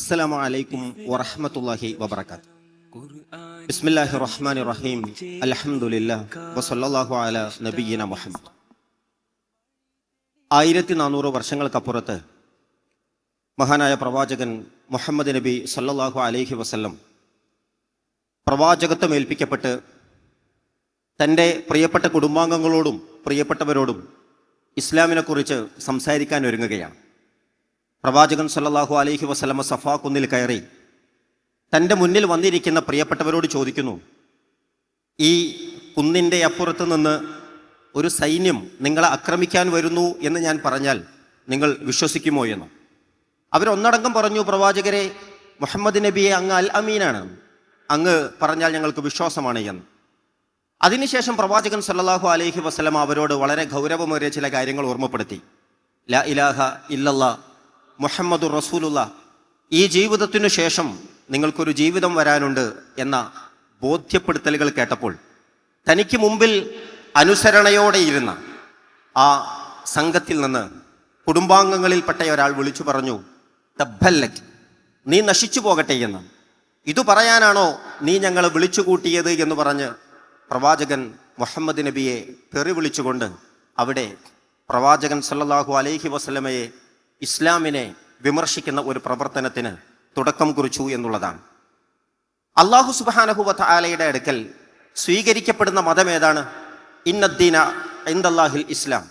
അസ്സലാമു അലൈക്കും വറഹ്മത്തുള്ളാഹി വബറകാത്ത്. ബിസ്മില്ലാഹി റഹ്മാനി റഹീം അൽഹംദുലില്ലാ വസല്ലല്ലാഹു അലാ നബിയ്യിന മുഹമ്മദ്. ആയിരത്തി നാനൂറ് വർഷങ്ങൾക്കപ്പുറത്ത് മഹാനായ പ്രവാചകൻ മുഹമ്മദ് നബി സല്ലല്ലാഹു അലൈഹി വസല്ലം പ്രവാചകത്വം ഏൽപ്പിക്കപ്പെട്ട് തന്റെ പ്രിയപ്പെട്ട കുടുംബാംഗങ്ങളോടും പ്രിയപ്പെട്ടവരോടും ഇസ്ലാമിനെക്കുറിച്ച് സംസാരിക്കാൻ ഒരുങ്ങുകയാണ്. പ്രവാചകൻ സല്ലാഹു അലൈഹി വസ്ലമ സഫാ കുന്നിൽ കയറി തന്റെ മുന്നിൽ വന്നിരിക്കുന്ന പ്രിയപ്പെട്ടവരോട് ചോദിക്കുന്നു ഈ കുന്നിന്റെ അപ്പുറത്ത് നിന്ന് ഒരു സൈന്യം നിങ്ങളെ ആക്രമിക്കാൻ വരുന്നു എന്ന് ഞാൻ പറഞ്ഞാൽ നിങ്ങൾ വിശ്വസിക്കുമോ എന്ന്? അവരൊന്നടങ്കം പറഞ്ഞു പ്രവാചകരെ മുഹമ്മദ് നബിയെ അങ്ങ് അൽ അമീനാണ്. അങ്ങ് പറഞ്ഞാൽ ഞങ്ങൾക്ക് വിശ്വാസമാണ് എന്ന്. അതിനുശേഷം പ്രവാചകൻ സല്ലാഹു അലൈഹി വസല്ലം അവരോട് വളരെ ഗൗരവമേറിയ ചില കാര്യങ്ങൾ ഓർമ്മപ്പെടുത്തി. ല ഇലാഹ ഇല്ലല്ല മുഹമ്മദ് റസൂലുള്ള ഈ ജീവിതത്തിനു ശേഷം നിങ്ങൾക്കൊരു ജീവിതം വരാനുണ്ട് എന്ന ബോധ്യപ്പെടുത്തലുകൾ കേട്ടപ്പോൾ തനിക്ക് മുമ്പിൽ അനുസരണയോടെ ഇരുന്ന ആ സംഘത്തിൽ നിന്ന് കുടുംബാംഗങ്ങളിൽപ്പെട്ട ഒരാൾ വിളിച്ചു പറഞ്ഞു തബ്ബല്ലക് നീ നശിച്ചു പോകട്ടെ എന്ന്. ഇത് പറയാനാണോ നീ ഞങ്ങളെ വിളിച്ചു കൂട്ടിയത്? എന്ന് പറഞ്ഞ് പ്രവാചകൻ മുഹമ്മദ് നബിയെ തെറി വിളിച്ചുകൊണ്ട് അവിടെ പ്രവാചകൻ സല്ലാഹു അലൈഹി വസല്ലമയെ ഇസ്ലാമിനെ വിമർശിക്കുന്ന ഒരു പ്രവർത്തനത്തിന് തുടക്കം കുറിച്ചു എന്നുള്ളതാണ്. അള്ളാഹു സുബാനഹുവത്ത് ആലയുടെ അടുക്കൽ സ്വീകരിക്കപ്പെടുന്ന മതം ഏതാണ്? ഇന്നദ്ദീന ഇന്ദല്ലാഹിൽ ഇസ്ലാം.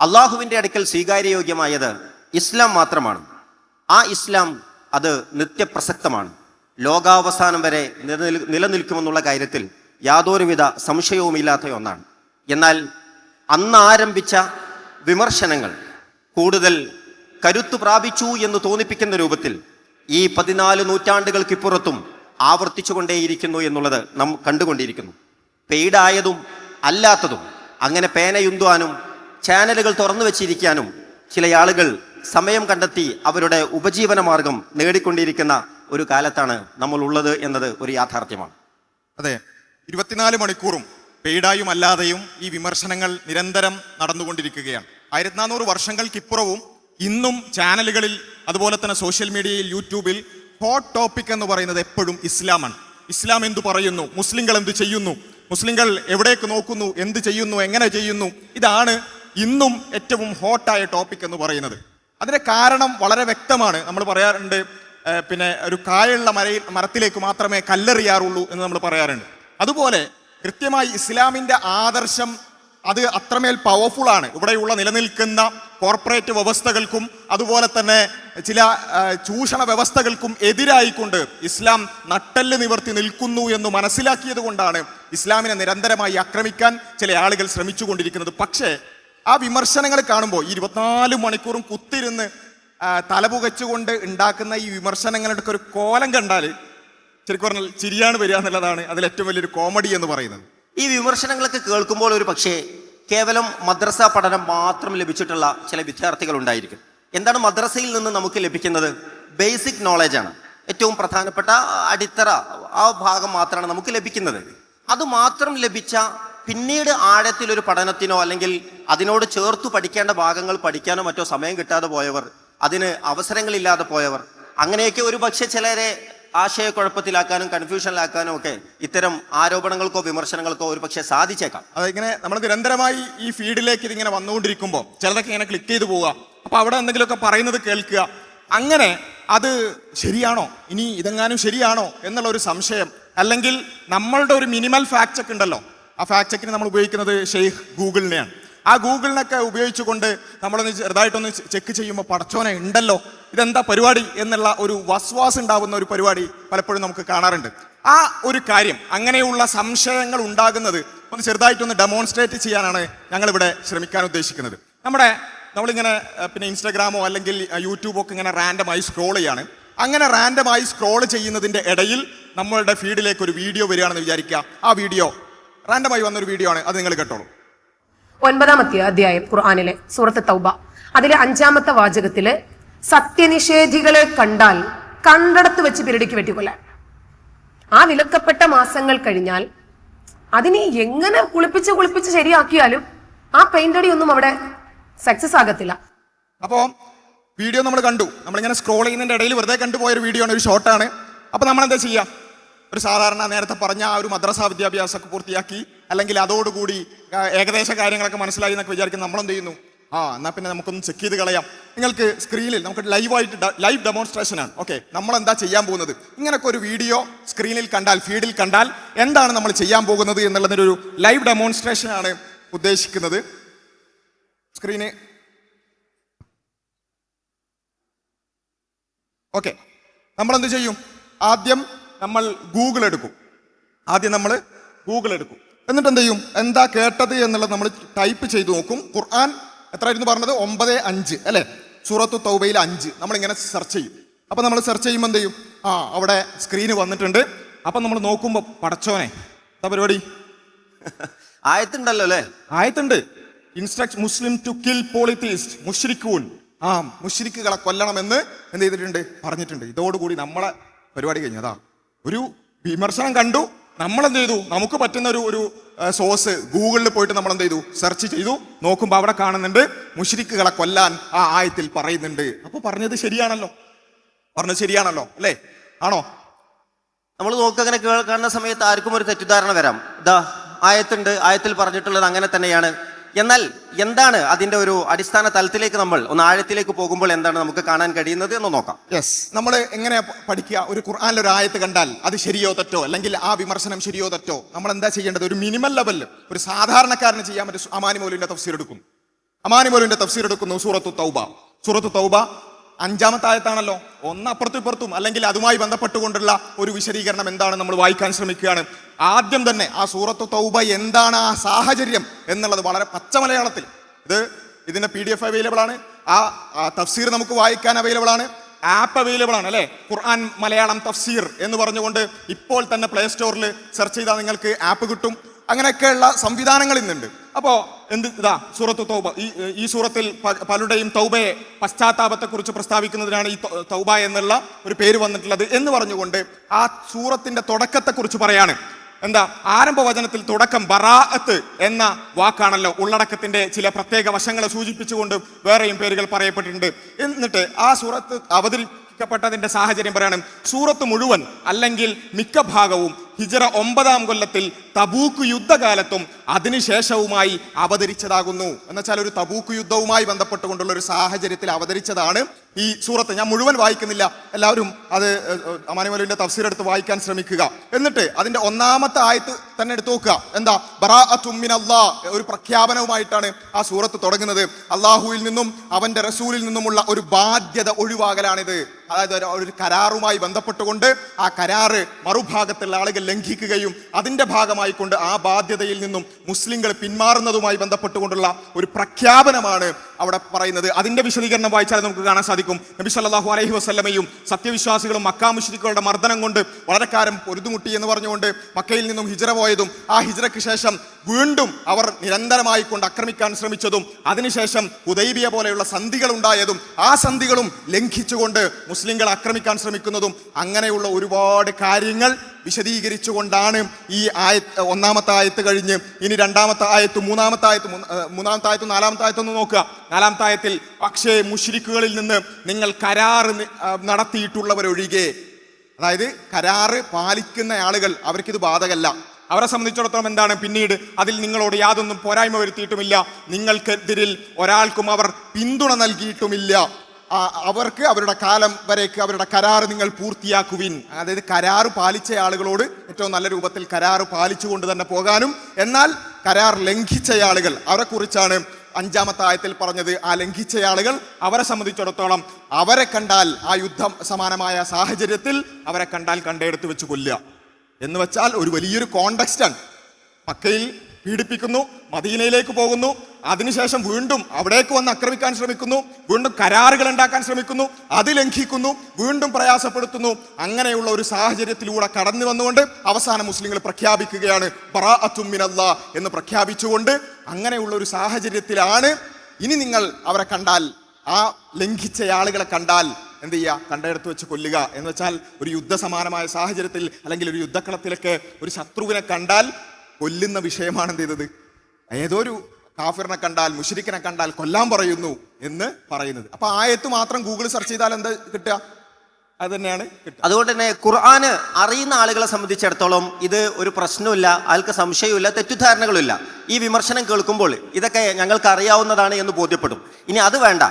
അള്ളാഹുവിന്റെ അടുക്കൽ സ്വീകാര്യയോഗ്യമായത് ഇസ്ലാം മാത്രമാണ്. ആ ഇസ്ലാം അത് നിത്യപ്രസക്തമാണ്. ലോകാവസാനം വരെ നിലനിൽ- നിലനിൽക്കുമെന്നുള്ള കാര്യത്തിൽ യാതൊരുവിധ സംശയവുമില്ലാത്ത ഒന്നാണ്. എന്നാൽ അന്ന് ആരംഭിച്ച വിമർശനങ്ങൾ കൂടുതൽ കരുത്തു പ്രാപിച്ചു എന്ന് തോന്നിപ്പിക്കുന്ന രൂപത്തിൽ ഈ പതിനാല് നൂറ്റാണ്ടുകൾക്കിപ്പുറത്തും ആവർത്തിച്ചുകൊണ്ടേയിരിക്കുന്നു എന്നുള്ളത് നാം കണ്ടുകൊണ്ടിരിക്കുന്നു. പെയ്ഡായതും അല്ലാത്തതും അങ്ങനെ പേനയുന്തുവാനും ചാനലുകൾ തുറന്നു വെച്ചിരിക്കാനും ചില ആളുകൾ സമയം കണ്ടെത്തി അവരുടെ ഉപജീവന മാർഗം നേടിക്കൊണ്ടിരിക്കുന്ന ഒരു കാലത്താണ് നമ്മൾ ഉള്ളത് എന്നത് ഒരു യാഥാർത്ഥ്യമാണ്. അതെ ഇരുപത്തിനാല് മണിക്കൂറും പെയ്ഡായും അല്ലാതെയും ഈ വിമർശനങ്ങൾ നിരന്തരം നടന്നുകൊണ്ടിരിക്കുകയാണ്. ആയിരത്തി നാനൂറ് വർഷങ്ങൾക്കിപ്പുറവും ഇന്നും ചാനലുകളിൽ അതുപോലെ തന്നെ സോഷ്യൽ മീഡിയയിൽ യൂട്യൂബിൽ ഹോട്ട് ടോപ്പിക് എന്ന് പറയുന്നത് എപ്പോഴും ഇസ്ലാമാണ്. ഇസ്ലാം എന്തു പറയുന്നു? മുസ്ലിങ്ങൾ എന്ത് ചെയ്യുന്നു? മുസ്ലിങ്ങൾ എവിടേക്ക് നോക്കുന്നു? എന്ത് ചെയ്യുന്നു? എങ്ങനെ ചെയ്യുന്നു? ഇതാണ് ഇന്നും ഏറ്റവും ഹോട്ടായ ടോപ്പിക് എന്ന് പറയുന്നത്. അതിന് കാരണം വളരെ വ്യക്തമാണ്. നമ്മൾ പറയാറുണ്ട് പിന്നെ ഒരു കായുള്ള മരയിൽ മരത്തിലേക്ക് മാത്രമേ കല്ലെറിയാറുള്ളൂ എന്ന് നമ്മൾ പറയാറുണ്ട്. അതുപോലെ കൃത്യമായി ഇസ്ലാമിന്റെ ആദർശം അത് അത്രമേൽ പവർഫുൾ ആണ്. ഇവിടെയുള്ള നിലനിൽക്കുന്ന കോർപ്പറേറ്റ് വ്യവസ്ഥകൾക്കും അതുപോലെ തന്നെ ചില ചൂഷണ വ്യവസ്ഥകൾക്കും എതിരായിക്കൊണ്ട് ഇസ്ലാം നട്ടല്ല് നിവർത്തി നിൽക്കുന്നു എന്ന് മനസ്സിലാക്കിയത് കൊണ്ടാണ് ഇസ്ലാമിനെ നിരന്തരമായി ആക്രമിക്കാൻ ചില ആളുകൾ ശ്രമിച്ചുകൊണ്ടിരിക്കുന്നത്. പക്ഷേ ആ വിമർശനങ്ങൾ കാണുമ്പോൾ ഇരുപത്തിനാല് മണിക്കൂറും കുത്തിരുന്ന് തലപുകച്ചുകൊണ്ട് ഉണ്ടാക്കുന്ന ഈ വിമർശനങ്ങളുടെ ഒരു കോലം കണ്ടാൽ ശരിക്കും പറഞ്ഞാൽ ചിരിയാണ് വരിക എന്നുള്ളതാണ് അതിൽ ഏറ്റവും വലിയൊരു കോമഡി എന്ന് പറയുന്നത്. ഈ വിമർശനങ്ങളൊക്കെ കേൾക്കുമ്പോൾ ഒരു പക്ഷേ കേവലം മദ്രസ പഠനം മാത്രം ലഭിച്ചിട്ടുള്ള ചില വിദ്യാർത്ഥികൾ ഉണ്ടായിരിക്കും എന്താണ് മദ്രസയിൽ നിന്ന് നമുക്ക് ലഭിക്കുന്നത്? ബേസിക് നോളജാണ് ഏറ്റവും പ്രധാനപ്പെട്ട അടിത്തറ ആ ഭാഗം മാത്രമാണ് നമുക്ക് ലഭിക്കുന്നത്. അത് മാത്രം ലഭിച്ച പിന്നീട് ആഴത്തിലൊരു പഠനത്തിനോ അല്ലെങ്കിൽ അതിനോട് ചേർത്തു പഠിക്കേണ്ട ഭാഗങ്ങൾ പഠിക്കാനോ മറ്റോ സമയം കിട്ടാതെ പോയവർ അതിന് അവസരങ്ങളില്ലാതെ പോയവർ അങ്ങനെയൊക്കെ ഒരു പക്ഷേ ചിലരെ ആശയക്കുഴപ്പത്തിലാക്കാനും കൺഫ്യൂഷനിലാക്കാനും ഒക്കെ ഇത്തരം ആരോപണങ്ങൾക്കോ വിമർശനങ്ങൾക്കോ ഒരു പക്ഷേ സാധിച്ചേക്കാം. അതിങ്ങനെ നമ്മൾ നിരന്തരമായി ഈ ഫീഡിലേക്ക് ഇതിങ്ങനെ വന്നുകൊണ്ടിരിക്കുമ്പോൾ ചിലതൊക്കെ ഇങ്ങനെ ക്ലിക്ക് ചെയ്ത് പോവുക. അപ്പൊ അവിടെ എന്തെങ്കിലുമൊക്കെ പറയുന്നത് കേൾക്കുക. അങ്ങനെ അത് ശരിയാണോ? ഇനി ഇതെങ്ങാനും ശരിയാണോ എന്നുള്ള ഒരു സംശയം. അല്ലെങ്കിൽ നമ്മളുടെ ഒരു മിനിമൽ ഫാക്ട് ചെക്ക് ഉണ്ടല്ലോ. ആ ഫാക്ട് ചെക്കിന് നമ്മൾ ഉപയോഗിക്കുന്നത് ഷെയ്ഖ് ഗൂഗിളിനെയാണ്. ആ ഗൂഗിളിനൊക്കെ ഉപയോഗിച്ചുകൊണ്ട് നമ്മളൊന്ന് ചെറുതായിട്ടൊന്ന് ചെക്ക് ചെയ്യുമ്പോൾ പടച്ചോനെ ഉണ്ടല്ലോ. ഇതെന്താ പരിപാടി എന്നുള്ള ഒരു വസ്വാസ് ഉണ്ടാകുന്ന ഒരു പരിപാടി പലപ്പോഴും നമുക്ക് കാണാറുണ്ട്. ആ ഒരു കാര്യം അങ്ങനെയുള്ള സംശയങ്ങൾ ഉണ്ടാകുന്നത് ഒന്ന് ചെറുതായിട്ടൊന്ന് ഡെമോൺസ്ട്രേറ്റ് ചെയ്യാനാണ് ഞങ്ങളിവിടെ ശ്രമിക്കാൻ ഉദ്ദേശിക്കുന്നത്. നമ്മുടെ നമ്മളിങ്ങനെ പിന്നെ ഇൻസ്റ്റാഗ്രാമോ അല്ലെങ്കിൽ യൂട്യൂബോ ഒക്കെ ഇങ്ങനെ റാൻഡമായി സ്ക്രോൾ ചെയ്യാണ്. അങ്ങനെ റാൻഡമായി സ്ക്രോൾ ചെയ്യുന്നതിന്റെ ഇടയിൽ നമ്മളുടെ ഫീഡിലേക്ക് ഒരു വീഡിയോ വരികയാണെന്ന് വിചാരിക്കുക. ആ വീഡിയോ റാൻഡമായി വന്നൊരു വീഡിയോ ആണ്. അത് നിങ്ങൾ കേട്ടോളൂ. ഒൻപതാമത്തെ അധ്യായം ഖുർആാനിലെ സൂറത്ത് തൗബ. അതിലെ അഞ്ചാമത്തെ വാചകത്തിൽ സത്യനിഷേധികളെ കണ്ടാൽ കണ്ടടത്ത് വെച്ച് പിരടിക്ക് വെട്ടിക്കൊല്ലാൻ. ആ വിലക്കപ്പെട്ട മാസങ്ങൾ കഴിഞ്ഞാൽ അതിനെ എങ്ങനെ കുളിപ്പിച്ച് കുളിപ്പിച്ച് ശരിയാക്കിയാലും ആ പെയിന്റടി ഒന്നും അവിടെ സക്സസ് ആകത്തില്ല. അപ്പോൾ വീഡിയോ നമ്മൾ കണ്ടു. നമ്മളിങ്ങനെ സ്ക്രോൾ ചെയ്യുന്നതിന്റെ ഇടയിൽ വെറുതെ കണ്ടുപോയ ഒരു വീഡിയോ ആണ് ഒരു ഷോർട്ടാണ് അപ്പൊ നമ്മൾ എന്താ ചെയ്യുക ഒരു സാധാരണ നേരത്തെ പറഞ്ഞ ആ ഒരു മദ്രസ വിദ്യാഭ്യാസമൊക്കെ പൂർത്തിയാക്കി അല്ലെങ്കിൽ അതോടുകൂടി ഏകദേശ കാര്യങ്ങളൊക്കെ മനസ്സിലായി എന്നൊക്കെ വിചാരിക്കുന്നത് നമ്മളെന്ത് ചെയ്യുന്നു? ആ എന്നാൽ പിന്നെ നമുക്കൊന്ന് ചെക്ക് ചെയ്ത് കളയാം. നിങ്ങൾക്ക് സ്ക്രീനിൽ നമുക്ക് ലൈവായിട്ട് ലൈവ് ഡെമോൺസ്ട്രേഷൻ ആണ്. ഓക്കെ നമ്മൾ എന്താ ചെയ്യാൻ പോകുന്നത്? ഇങ്ങനൊക്കെ ഒരു വീഡിയോ സ്ക്രീനിൽ കണ്ടാൽ ഫീഡിൽ കണ്ടാൽ എന്താണ് നമ്മൾ ചെയ്യാൻ പോകുന്നത് എന്നുള്ളതിന്റെ ഒരു ലൈവ് ഡെമോൺസ്ട്രേഷൻ ആണ് ഉദ്ദേശിക്കുന്നത്. സ്ക്രീന് ഓക്കെ നമ്മൾ എന്ത് ചെയ്യും? ആദ്യം നമ്മൾ ഗൂഗിൾ എടുക്കും. ആദ്യം നമ്മൾ ഗൂഗിൾ എടുക്കും. എന്നിട്ട് എന്ത് ചെയ്യും? എന്താ കേട്ടത് എന്നുള്ളത് നമ്മൾ ടൈപ്പ് ചെയ്ത് നോക്കും. ഖുർആൻ എത്രയായിരുന്നു പറഞ്ഞത്? ഒമ്പത് അഞ്ച് അല്ലേ? സൂറത്ത് തൗബയിൽ അഞ്ച്. നമ്മളിങ്ങനെ സെർച്ച് ചെയ്യും. അപ്പൊ നമ്മൾ സെർച്ച് ചെയ്യുമ്പോൾ എന്ത് ചെയ്യും? ആ അവിടെ സ്ക്രീന് വന്നിട്ടുണ്ട്. അപ്പൊ നമ്മൾ നോക്കുമ്പോൾ പടച്ചോനെ എന്താ പരിപാടി? ആയത്തുണ്ടല്ലോ അല്ലേ? ആയത്തുണ്ട്. Instruct Muslim to kill polytheist മുഷ്രിക്കൂൻ ആ മുഷ്രിക്കുകളെ കൊല്ലണമെന്ന് എന്ത് ചെയ്തിട്ടുണ്ട്? പറഞ്ഞിട്ടുണ്ട്. ഇതോടുകൂടി നമ്മളെ പരിപാടി കഴിഞ്ഞതാ ഒരു വിമർശനം കണ്ടു. നമ്മൾ എന്ത് ചെയ്തു? നമുക്ക് പറ്റുന്ന ഒരു ഒരു സോഴ്സ് ഗൂഗിളിൽ പോയിട്ട് നമ്മൾ എന്ത് ചെയ്തു? സെർച്ച് ചെയ്തു. നോക്കുമ്പോൾ അവിടെ കാണുന്നുണ്ട് മുഷിരിക്കുകളെ കൊല്ലാൻ ആ ആയത്തിൽ പറയുന്നുണ്ട്. അപ്പൊ പറഞ്ഞത് ശരിയാണല്ലോ. പറഞ്ഞത് ശരിയാണല്ലോ അല്ലേ? ആണോ? നമ്മൾ നോക്കുക അങ്ങനെ കേൾ- കാണുന്ന സമയത്ത് ആർക്കും ഒരു തെറ്റിദ്ധാരണ വരാം. ഇതാ ആയത്തുണ്ട് ആയത്തിൽ പറഞ്ഞിട്ടുള്ളത് അങ്ങനെ തന്നെയാണ്. എന്നാൽ എന്താണ് അതിന്റെ ഒരു അടിസ്ഥാന തലത്തിലേക്ക് നമ്മൾ ഒന്ന് ആഴത്തിലേക്ക് പോകുമ്പോൾ എന്താണ് നമുക്ക് കാണാൻ കഴിയുന്നത് എന്ന് നോക്കാം. യെസ് നമ്മൾ എങ്ങനെ പഠിക്കുക? ഒരു ഖുർആാനിൽ ഒരു ആയത്ത് കണ്ടാൽ അത് ശരിയോ തെറ്റോ? അല്ലെങ്കിൽ ആ വിമർശനം ശരിയോ തെറ്റോ? നമ്മൾ എന്താ ചെയ്യേണ്ടത്? ഒരു മിനിമം ലെവലിൽ ഒരു സാധാരണക്കാരന് ചെയ്യാൻ പറ്റും. അമാനി മൗലിന്റെ തഫ്സീർ എടുക്കും. അമാനി മൗലിന്റെ തഫ്സീർ എടുക്കുന്നു സൂറത്തു തൗബ. സൂറത്തു തൗബ അഞ്ചാമത്തെ ആയത്താണല്ലോ ഒന്ന് അപ്പുറത്തും ഇപ്പുറത്തും അല്ലെങ്കിൽ അതുമായി ബന്ധപ്പെട്ടുകൊണ്ടുള്ള ഒരു വിശദീകരണം എന്താണ് നമ്മൾ വായിക്കാൻ ശ്രമിക്കുകയാണ്. ആദ്യം തന്നെ ആ സൂറത്ത് തൗബ എന്താണ് ആ സാഹചര്യം എന്നുള്ളത് വളരെ പച്ച മലയാളത്തിൽ. ഇത് ഇതിന്റെ പി ഡി എഫ് അവൈലബിൾ ആണ്. ആ തഫ്സീർ നമുക്ക് വായിക്കാൻ അവൈലബിൾ ആണ്. ആപ്പ് അവൈലബിൾ ആണ് അല്ലേ? ഖുർആൻ മലയാളം തഫ്സീർ എന്ന് പറഞ്ഞുകൊണ്ട് ഇപ്പോൾ തന്നെ പ്ലേ സ്റ്റോറിൽ സെർച്ച് ചെയ്താൽ നിങ്ങൾക്ക് ആപ്പ് കിട്ടും. അങ്ങനെയൊക്കെയുള്ള സംവിധാനങ്ങൾ ഇന്നുണ്ട്. അപ്പോ എന്ത് ഇതാ സൂറത്ത് തൗബ. ഈ ഈ സൂറത്തിൽ പലരുടെയും തൗബയെ പശ്ചാത്താപത്തെ കുറിച്ച് പ്രസ്താവിക്കുന്നതിനാണ് ഈ തൗബ എന്നുള്ള ഒരു പേര് വന്നിട്ടുള്ളത് എന്ന് പറഞ്ഞുകൊണ്ട് ആ സൂറത്തിന്റെ തുടക്കത്തെ കുറിച്ച് പറയാണ്. എന്താ ആരംഭ വചനത്തിൽ തുടക്കം ബറാഅത്ത് എന്ന വാക്കാണല്ലോ ഉള്ളടക്കത്തിന്റെ ചില പ്രത്യേക വശങ്ങളെ സൂചിപ്പിച്ചുകൊണ്ട് വേറെയും പേരുകൾ പറയപ്പെട്ടിട്ടുണ്ട്. എന്നിട്ട് ആ സൂറത്ത് അവതരിപ്പിക്കപ്പെട്ടതിന്റെ സാഹചര്യം പറയണം. സൂറത്ത് മുഴുവൻ അല്ലെങ്കിൽ മിക്ക ഭാഗവും ഹിജറ ഒമ്പതാം കൊല്ലത്തിൽ തബൂക്ക് യുദ്ധകാലത്തും അതിനുശേഷവുമായി അവതരിച്ചതാകുന്നു. എന്നുവെച്ചാൽ ഒരു തബൂക്ക് യുദ്ധവുമായി ബന്ധപ്പെട്ടുകൊണ്ടുള്ള ഒരു സാഹചര്യത്തിൽ അവതരിച്ചതാണ് ഈ സൂറത്ത്. ഞാൻ മുഴുവൻ വായിക്കുന്നില്ല. എല്ലാവരും അത് അമാനുമലുവിന്റെ തഫ്സീർ എടുത്ത് വായിക്കാൻ ശ്രമിക്കുക. എന്നിട്ട് അതിന്റെ ഒന്നാമത്തെ ആയത്ത് തന്നെ എടുത്തു നോക്കുക. എന്താ? ബറാ ഒരു പ്രഖ്യാപനവുമായിട്ടാണ് ആ സൂറത്ത് തുടങ്ങുന്നത്. അള്ളാഹുവിൽ നിന്നും അവന്റെ റസൂലിൽ നിന്നുമുള്ള ഒരു ബാധ്യത ഒഴിവാകലാണിത്. അതായത് ഒരു കരാറുമായി ബന്ധപ്പെട്ടുകൊണ്ട് ആ കരാറ് മറുഭാഗത്തുള്ള ആളുകൾ ലംഘിക്കുകയും അതിന്റെ ഭാഗമായിക്കൊണ്ട് ആ ബാധ്യതയിൽ നിന്നും മുസ്ലിങ്ങൾ പിന്മാറുന്നതുമായി ബന്ധപ്പെട്ടുകൊണ്ടുള്ള ഒരു പ്രഖ്യാപനമാണ് അവിടെ പറയുന്നത്. അതിന്റെ വിശദീകരണം വായിച്ചാൽ നമുക്ക് കാണാൻ സാധിക്കും. നബി സല്ലാഹു അലഹി വസല്ലമയും സത്യവിശ്വാസികളും മക്കാ മുശ്രിക്കുകളുടെ മർദ്ദനം കൊണ്ട് വളരെ കാലം പൊരുതുമുട്ടി എന്ന് പറഞ്ഞുകൊണ്ട് മക്കയിൽ നിന്നും ഹിജറ പോയതും ആ ഹിജറയ്ക്ക് ശേഷം വീണ്ടും അവർ നിരന്തരമായി കൊണ്ട് ആക്രമിക്കാൻ ശ്രമിച്ചതും അതിനുശേഷം ഉദൈബിയ പോലെയുള്ള സന്ധികൾ ഉണ്ടായതും ആ സന്ധികളും ലംഘിച്ചുകൊണ്ട് മുസ്ലിങ്ങൾ ആക്രമിക്കാൻ ശ്രമിക്കുന്നതും അങ്ങനെയുള്ള ഒരുപാട് കാര്യങ്ങൾ വിശദീകരിച്ചുകൊണ്ടാണ് ഈ ആയ ഒന്നാമത്തെ ആയത്ത് കഴിഞ്ഞ് ഇനി രണ്ടാമത്തെ ആയത്ത് മൂന്നാമത്തെ ആയത്ത് മൂന്നാമത്തെ ആയത്ത് നാലാമത്തെ ആയത്ത് ഒന്ന് നോക്കുക. നാലാമത്തെ തായത്തിൽ പക്ഷേ മുഷിരിക്കുകളിൽ നിന്ന് നിങ്ങൾ കരാറ് നടത്തിയിട്ടുള്ളവരൊഴികെ അതായത് കരാറ് പാലിക്കുന്ന ആളുകൾ അവർക്കിത് ബാധകല്ല. അവരെ സംബന്ധിച്ചിടത്തോളം എന്താണ്? പിന്നീട് അതിൽ നിങ്ങളോട് യാതൊന്നും പോരായ്മ വരുത്തിയിട്ടുമില്ല. നിങ്ങൾക്കെതിരിൽ ഒരാൾക്കും അവർ പിന്തുണ നൽകിയിട്ടുമില്ല. അവർക്ക് അവരുടെ കാലം വരേക്ക് അവരുടെ കരാറ് നിങ്ങൾ പൂർത്തിയാക്കുവിൻ. അതായത് കരാറ് പാലിച്ച ആളുകളോട് ഏറ്റവും നല്ല രൂപത്തിൽ കരാറ് പാലിച്ചുകൊണ്ട് തന്നെ പോകാനും എന്നാൽ കരാർ ലംഘിച്ച ആളുകൾ അവരെ കുറിച്ചാണ് അഞ്ചാമത്തെ ആയത്തിൽ പറഞ്ഞത് ആ ലംഘിച്ച ആളുകൾ അവരെ സംബന്ധിച്ചിടത്തോളം അവരെ കണ്ടാൽ ആ യുദ്ധം സമാനമായ സാഹചര്യത്തിൽ അവരെ കണ്ടാൽ കണ്ടെടുത്ത് വെച്ച് കൊല്ലുക. എന്ന് വെച്ചാൽ ഒരു വലിയൊരു കോണ്ടക്സ്റ്റാണ് മക്കയിൽ പീഡിപ്പിക്കുന്നു മദീനയിലേക്ക് പോകുന്നു. അതിനുശേഷം വീണ്ടും അവിടേക്ക് വന്ന് ആക്രമിക്കാൻ ശ്രമിക്കുന്നു. വീണ്ടും കരാറുകൾ ഉണ്ടാക്കാൻ ശ്രമിക്കുന്നു. അത് ലംഘിക്കുന്നു. വീണ്ടും പ്രയാസപ്പെടുത്തുന്നു. അങ്ങനെയുള്ള ഒരു സാഹചര്യത്തിലൂടെ കടന്നു വന്നുകൊണ്ട് അവസാന മുസ്ലിങ്ങൾ പ്രഖ്യാപിക്കുകയാണ് ബറാ മിനല്ലാ എന്ന് പ്രഖ്യാപിച്ചുകൊണ്ട് അങ്ങനെയുള്ള ഒരു സാഹചര്യത്തിലാണ് ഇനി നിങ്ങൾ അവരെ കണ്ടാൽ ആ ലംഘിച്ച ആളുകളെ കണ്ടാൽ എന്ത് ചെയ്യുക? കണ്ടെടുത്ത് വെച്ച് കൊല്ലുക. എന്ന് വെച്ചാൽ ഒരു യുദ്ധസമാനമായ സാഹചര്യത്തിൽ അല്ലെങ്കിൽ ഒരു യുദ്ധക്കളത്തിലൊക്കെ ഒരു ശത്രുവിനെ കണ്ടാൽ കൊല്ലുന്ന വിഷയമാണ് എന്ത് ചെയ്തത്? ഏതോ ഒരു കാഫിറിനെ കണ്ടാൽ മുഷരിക്കിനെ കണ്ടാൽ കൊല്ലാൻ പറയുന്നു എന്ന് പറയുന്നത്. അപ്പൊ ആയത്ത് മാത്രം ഗൂഗിൾ സെർച്ച് ചെയ്താൽ എന്താ കിട്ടുക? അത് തന്നെയാണ് അതുകൊണ്ട് തന്നെ ഖുർആന് അറിയുന്ന ആളുകളെ സംബന്ധിച്ചിടത്തോളം ഇത് ഒരു പ്രശ്നമില്ല ആൾക്ക് സംശയമില്ല തെറ്റിദ്ധാരണകളില്ല ഈ വിമർശനം കേൾക്കുമ്പോൾ ഇതൊക്കെ ഞങ്ങൾക്ക് അറിയാവുന്നതാണ് എന്ന് ബോധ്യപ്പെടും. ഇനി അത് വേണ്ട.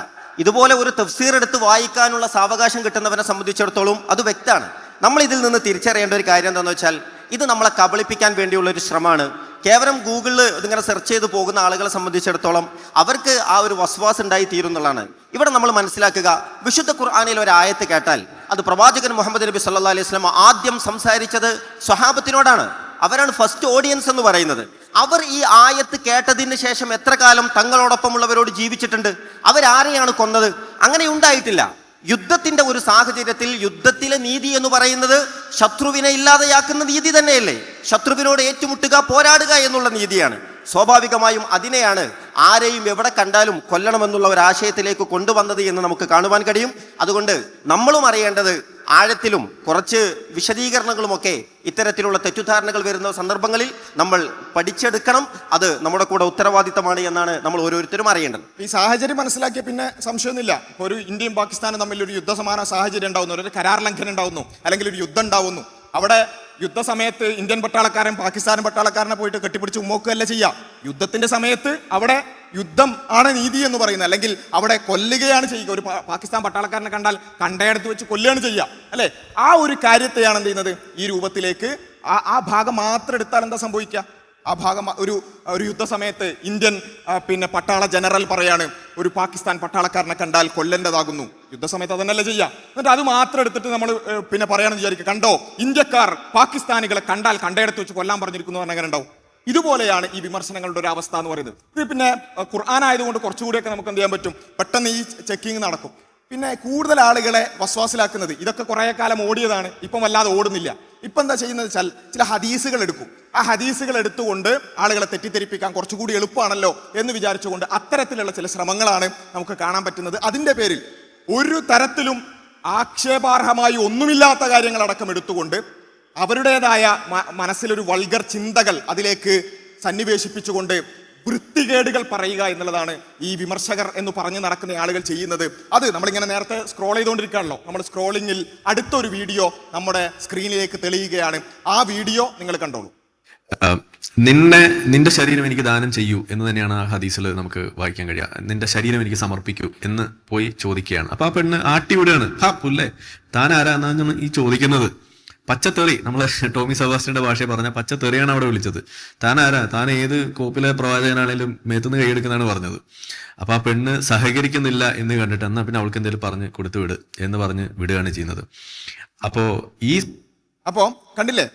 ഇതുപോലെ ഒരു തഫ്സീർ എടുത്ത് വായിക്കാനുള്ള സാവകാശം കിട്ടുന്നവനെ സംബന്ധിച്ചിടത്തോളം അത് വ്യക്തമാണ്. നമ്മൾ ഇതിൽ നിന്ന് തിരിച്ചറിയേണ്ട ഒരു കാര്യം എന്താണെന്ന് വെച്ചാൽ ഇത് നമ്മളെ കബളിപ്പിക്കാൻ വേണ്ടിയുള്ള ഒരു ശ്രമമാണ്. കേവലം ഗൂഗിളിൽ ഇതിങ്ങനെ സെർച്ച് ചെയ്ത് പോകുന്ന ആളുകളെ സംബന്ധിച്ചിടത്തോളം അവർക്ക് ആ ഒരു വസ്വാസ് ഉണ്ടായി തീരുന്നുള്ളതാണ് ഇവിടെ നമ്മൾ മനസ്സിലാക്കുക വിശുദ്ധ ഖുർആാനിൽ ഒരു ആയത്ത് കേട്ടാൽ അത് പ്രവാചകൻ മുഹമ്മദ് നബി സല്ലാ അലൈഹി സ്വലം ആദ്യം സംസാരിച്ചത് സ്വഹാബത്തിനോടാണ്. അവരാണ് ഫസ്റ്റ് ഓഡിയൻസ് എന്ന് പറയുന്നത്. അവർ ഈ ആയത്ത് കേട്ടതിന് ശേഷം എത്ര കാലം തങ്ങളോടൊപ്പമുള്ളവരോട് ജീവിച്ചിട്ടുണ്ട്? അവരാരെയാണ് കൊന്നത്? അങ്ങനെ ഉണ്ടായിട്ടില്ല. യുദ്ധത്തിന്റെ ഒരു സാഹചര്യത്തിൽ യുദ്ധത്തിലെ നീതി എന്ന് പറയുന്നത് ശത്രുവിനെ ഇല്ലാതെയാക്കുന്ന നീതി തന്നെയല്ലേ? ശത്രുവിനോട് ഏറ്റുമുട്ടുക പോരാടുക എന്നുള്ള നീതിയാണ്. സ്വാഭാവികമായും അതിനെയാണ് ആരെയും എവിടെ കണ്ടാലും കൊല്ലണമെന്നുള്ള ഒരു ആശയത്തിലേക്ക് കൊണ്ടുവന്നത് എന്ന് നമുക്ക് കാണുവാൻ കഴിയും. അതുകൊണ്ട് നമ്മളും അറിയേണ്ടത് ആഴത്തിലും കുറച്ച് വിശദീകരണങ്ങളുമൊക്കെ ഇത്തരത്തിലുള്ള തെറ്റുധാരണകൾ വരുന്ന സന്ദർഭങ്ങളിൽ നമ്മൾ പഠിച്ചെടുക്കണം. അത് നമ്മുടെ കൂടെ ഉത്തരവാദിത്തമാണ് എന്നാണ് നമ്മൾ ഓരോരുത്തരും അറിയേണ്ടത്. ഈ സാഹചര്യം മനസ്സിലാക്കിയ പിന്നെ സംശയമൊന്നുമില്ല. ഒരു ഇന്ത്യയും പാകിസ്ഥാനും തമ്മിൽ ഒരു യുദ്ധസമാന സാഹചര്യം ഉണ്ടാവുന്നു. ഒരു കരാർ ലംഘനം ഉണ്ടാവുന്നു. അല്ലെങ്കിൽ ഒരു യുദ്ധം ഉണ്ടാവുന്നു. അവിടെ യുദ്ധസമയത്ത് ഇന്ത്യൻ പട്ടാളക്കാരൻ പാകിസ്ഥാൻ പട്ടാളക്കാരനെ പോയിട്ട് കെട്ടിപ്പിടിച്ച് ഉമ്മോക്കുകയല്ല ചെയ്യാം. യുദ്ധത്തിന്റെ സമയത്ത് അവിടെ യുദ്ധം ആണ് നീതി എന്ന് പറയുന്നത്. അല്ലെങ്കിൽ അവിടെ കൊല്ലുകയാണ് ചെയ്യുക. ഒരു പാകിസ്ഥാൻ പട്ടാളക്കാരനെ കണ്ടാൽ കണ്ടയിടത്ത് വെച്ച് കൊല്ലുകയാണ് ചെയ്യുക. അല്ലേ? ആ ഒരു കാര്യത്തെയാണ് എന്ത് ചെയ്യുന്നത്? ഈ രൂപത്തിലേക്ക് ആ ആ ഭാഗം മാത്രം എടുത്താൽ എന്താ സംഭവിക്കുക? ആ ഭാഗം ഒരു ഒരു യുദ്ധസമയത്ത് ഇന്ത്യൻ പിന്നെ പട്ടാള ജനറൽ പറയാണ് ഒരു പാകിസ്ഥാൻ പട്ടാളക്കാരനെ കണ്ടാൽ കൊല്ലേണ്ടതാകുന്നു. യുദ്ധസമയത്ത് അതന്നല്ലേ ചെയ്യാം എന്നിട്ട് അത് മാത്രം എടുത്തിട്ട് നമ്മൾ പിന്നെ പറയാണെന്ന് വിചാരിക്കുക. കണ്ടോ? ഇന്ത്യക്കാർ പാകിസ്ഥാനികളെ കണ്ടാൽ കണ്ടയിടത്ത് വെച്ച് കൊല്ലാൻ പറഞ്ഞിരിക്കുന്നു പറഞ്ഞാൽ ഉണ്ടാവും? ഇതുപോലെയാണ് ഈ വിമർശനങ്ങളുടെ ഒരു അവസ്ഥ എന്ന് പറയുന്നത്. ഇത് പിന്നെ ഖുർആാനായതുകൊണ്ട് കുറച്ചുകൂടിയൊക്കെ നമുക്ക് എന്ത് ചെയ്യാൻ പറ്റും? പെട്ടെന്ന് ഈ ചെക്കിങ് നടക്കും. പിന്നെ കൂടുതൽ ആളുകളെ വസ്വാസിലാക്കുന്നത് ഇതൊക്കെ കുറേ കാലം ഓടിയതാണ് ഇപ്പം വല്ലാതെ ഓടുന്നില്ല. ഇപ്പം എന്താ ചെയ്യുന്നത് വെച്ചാൽ ചില ഹദീസുകൾ എടുക്കും. ആ ഹദീസുകൾ എടുത്തുകൊണ്ട് ആളുകളെ തെറ്റിദ്ധരിപ്പിക്കാൻ കുറച്ചുകൂടി എളുപ്പമാണല്ലോ എന്ന് വിചാരിച്ചുകൊണ്ട് അത്തരത്തിലുള്ള ചില ശ്രമങ്ങളാണ് നമുക്ക് കാണാൻ പറ്റുന്നത്. അതിന്റെ പേരിൽ ഒരു തരത്തിലും ആക്ഷേപാർഹമായി ഒന്നുമില്ലാത്ത കാര്യങ്ങളടക്കം എടുത്തുകൊണ്ട് അവരുടേതായ മനസ്സിലൊരു വൾഗർ ചിന്തകൾ അതിലേക്ക് സന്നിവേശിപ്പിച്ചുകൊണ്ട് വൃത്തികേടുകൾ പറയുക എന്നുള്ളതാണ് ഈ വിമർശകർ എന്ന് പറഞ്ഞു നടക്കുന്ന ആളുകൾ ചെയ്യുന്നത്. അത് നമ്മളിങ്ങനെ നേരത്തെ സ്ക്രോൾ ചെയ്തുകൊണ്ടിരിക്കുകയാണല്ലോ. നമ്മൾ സ്ക്രോളിങ്ങിൽ അടുത്തൊരു വീഡിയോ നമ്മുടെ സ്ക്രീനിലേക്ക് തെളിയുകയാണ്. ആ വീഡിയോ നിങ്ങൾ കണ്ടോളൂ. നിന്നെ നിന്റെ ശരീരം എനിക്ക് ദാനം ചെയ്യൂ എന്ന് തന്നെയാണ് ആ ഹദീസിൽ നമുക്ക് വായിക്കാൻ കഴിയുക. നിന്റെ ശരീരം എനിക്ക് സമർപ്പിക്കൂ എന്ന് പോയി ചോദിക്കുകയാണ്. അപ്പൊ ആ പെണ്ണ് ആട്ടി വിടുകയാണ് ഹാ പുല്ലേ? താൻ ആരാന്നാണ് ഈ ചോദിക്കുന്നത്? പച്ചത്തെറി നമ്മളെ ടോമി സെബാസ്റ്റിന്റെ ഭാഷയെ പറഞ്ഞ പച്ചത്തെറിയാണ് അവിടെ വിളിച്ചത്. താൻ ആരാ താൻ ഏത് കോപ്പിലെ പ്രവാചകനാണെങ്കിലും മേത്തുനിന്ന് കൈയെടുക്കുന്നതാണ് പറഞ്ഞത്. അപ്പൊ ആ പെണ്ണ് സഹകരിക്കുന്നില്ല എന്ന് കണ്ടിട്ട് എന്നാ പിന്നെ അവൾക്ക് എന്തെങ്കിലും പറഞ്ഞ് കൊടുത്തു വിട് എന്ന് പറഞ്ഞ് വിടുകയാണ് ചെയ്യുന്നത്. അപ്പോ ഈ അപ്പോൾ കണ്ടില്ലേ?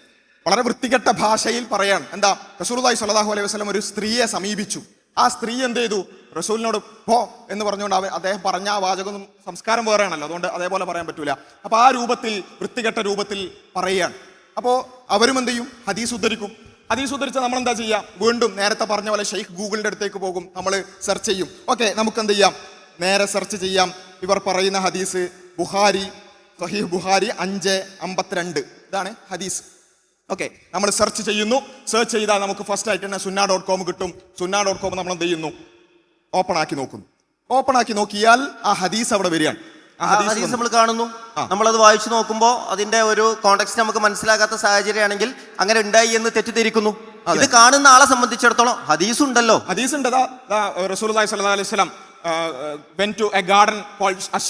വളരെ വൃത്തികെട്ട ഭാഷയിൽ പറയാണ്. എന്താ? സ്വല്ലല്ലാഹു അലൈഹി വസ്ലം ഒരു സ്ത്രീയെ സമീപിച്ചു. ആ സ്ത്രീ എന്ത് ചെയ്തു? റസൂലിനോട് പോ എന്ന് പറഞ്ഞുകൊണ്ട് അദ്ദേഹം പറഞ്ഞ ആ വാചകം സംസ്കാരം വേറെയാണല്ലോ. അതുകൊണ്ട് അതേപോലെ പറയാൻ പറ്റൂല. അപ്പൊ ആ രൂപത്തിൽ വൃത്തികെട്ട രൂപത്തിൽ പറയുകയാണ്. അപ്പോൾ അവരും എന്ത് ചെയ്യും? ഹദീസ് ഉദ്ധരിക്കും. ഹദീസ് ഉദ്ധരിച്ച നമ്മൾ എന്താ ചെയ്യാം? വീണ്ടും നേരത്തെ പറഞ്ഞ പോലെ ഷെയ്ഖ് ഗൂഗിളിന്റെ അടുത്തേക്ക് പോകും. നമ്മൾ സെർച്ച് ചെയ്യും. ഓക്കെ നമുക്ക് എന്ത് ചെയ്യാം? നേരെ സെർച്ച് ചെയ്യാം. ഇവർ പറയുന്ന ഹദീസ് ബുഹാരി സഹീഹ് ബുഹാരി അഞ്ച് അമ്പത്തിരണ്ട്. ഇതാണ് ഹദീസ്. ഓക്കെ നമ്മൾ സെർച്ച് ചെയ്യുന്നു. സെർച്ച് ചെയ്താൽ നമുക്ക് ഫസ്റ്റ് ആയിട്ട് തന്നെ സുന്ന ഡോട്ട് കോം കിട്ടും. സുന്ന ഡോട്ട് കോം നമ്മൾ എന്ത് ചെയ്യുന്നു? ഓപ്പൺ ആക്കി നോക്കുന്നു. ഓപ്പൺ ആക്കി നോക്കിയാൽ ആ ഹദീസ് അവിടെ വരികയാണ്. ഹദീസ് നമ്മൾ കാണുന്നു. നമ്മളത് വായിച്ചു നോക്കുമ്പോൾ അതിന്റെ ഒരു കോണ്ടെക്സ്റ്റ് നമുക്ക് മനസ്സിലാകാത്ത സാഹചര്യമാണെങ്കിൽ അങ്ങനെ ഉണ്ടായി എന്ന് തെറ്റിദ്ധരിക്കുന്നു. ഇത് കാണുന്ന ആളെ സംബന്ധിച്ചിടത്തോളം ഹദീസ് ഉണ്ടല്ലോ ഹദീസ് ഉണ്ട് റസൂലുള്ളാഹി സ്വല്ലല്ലാഹു അലൈഹി വസല്ലം went to a garden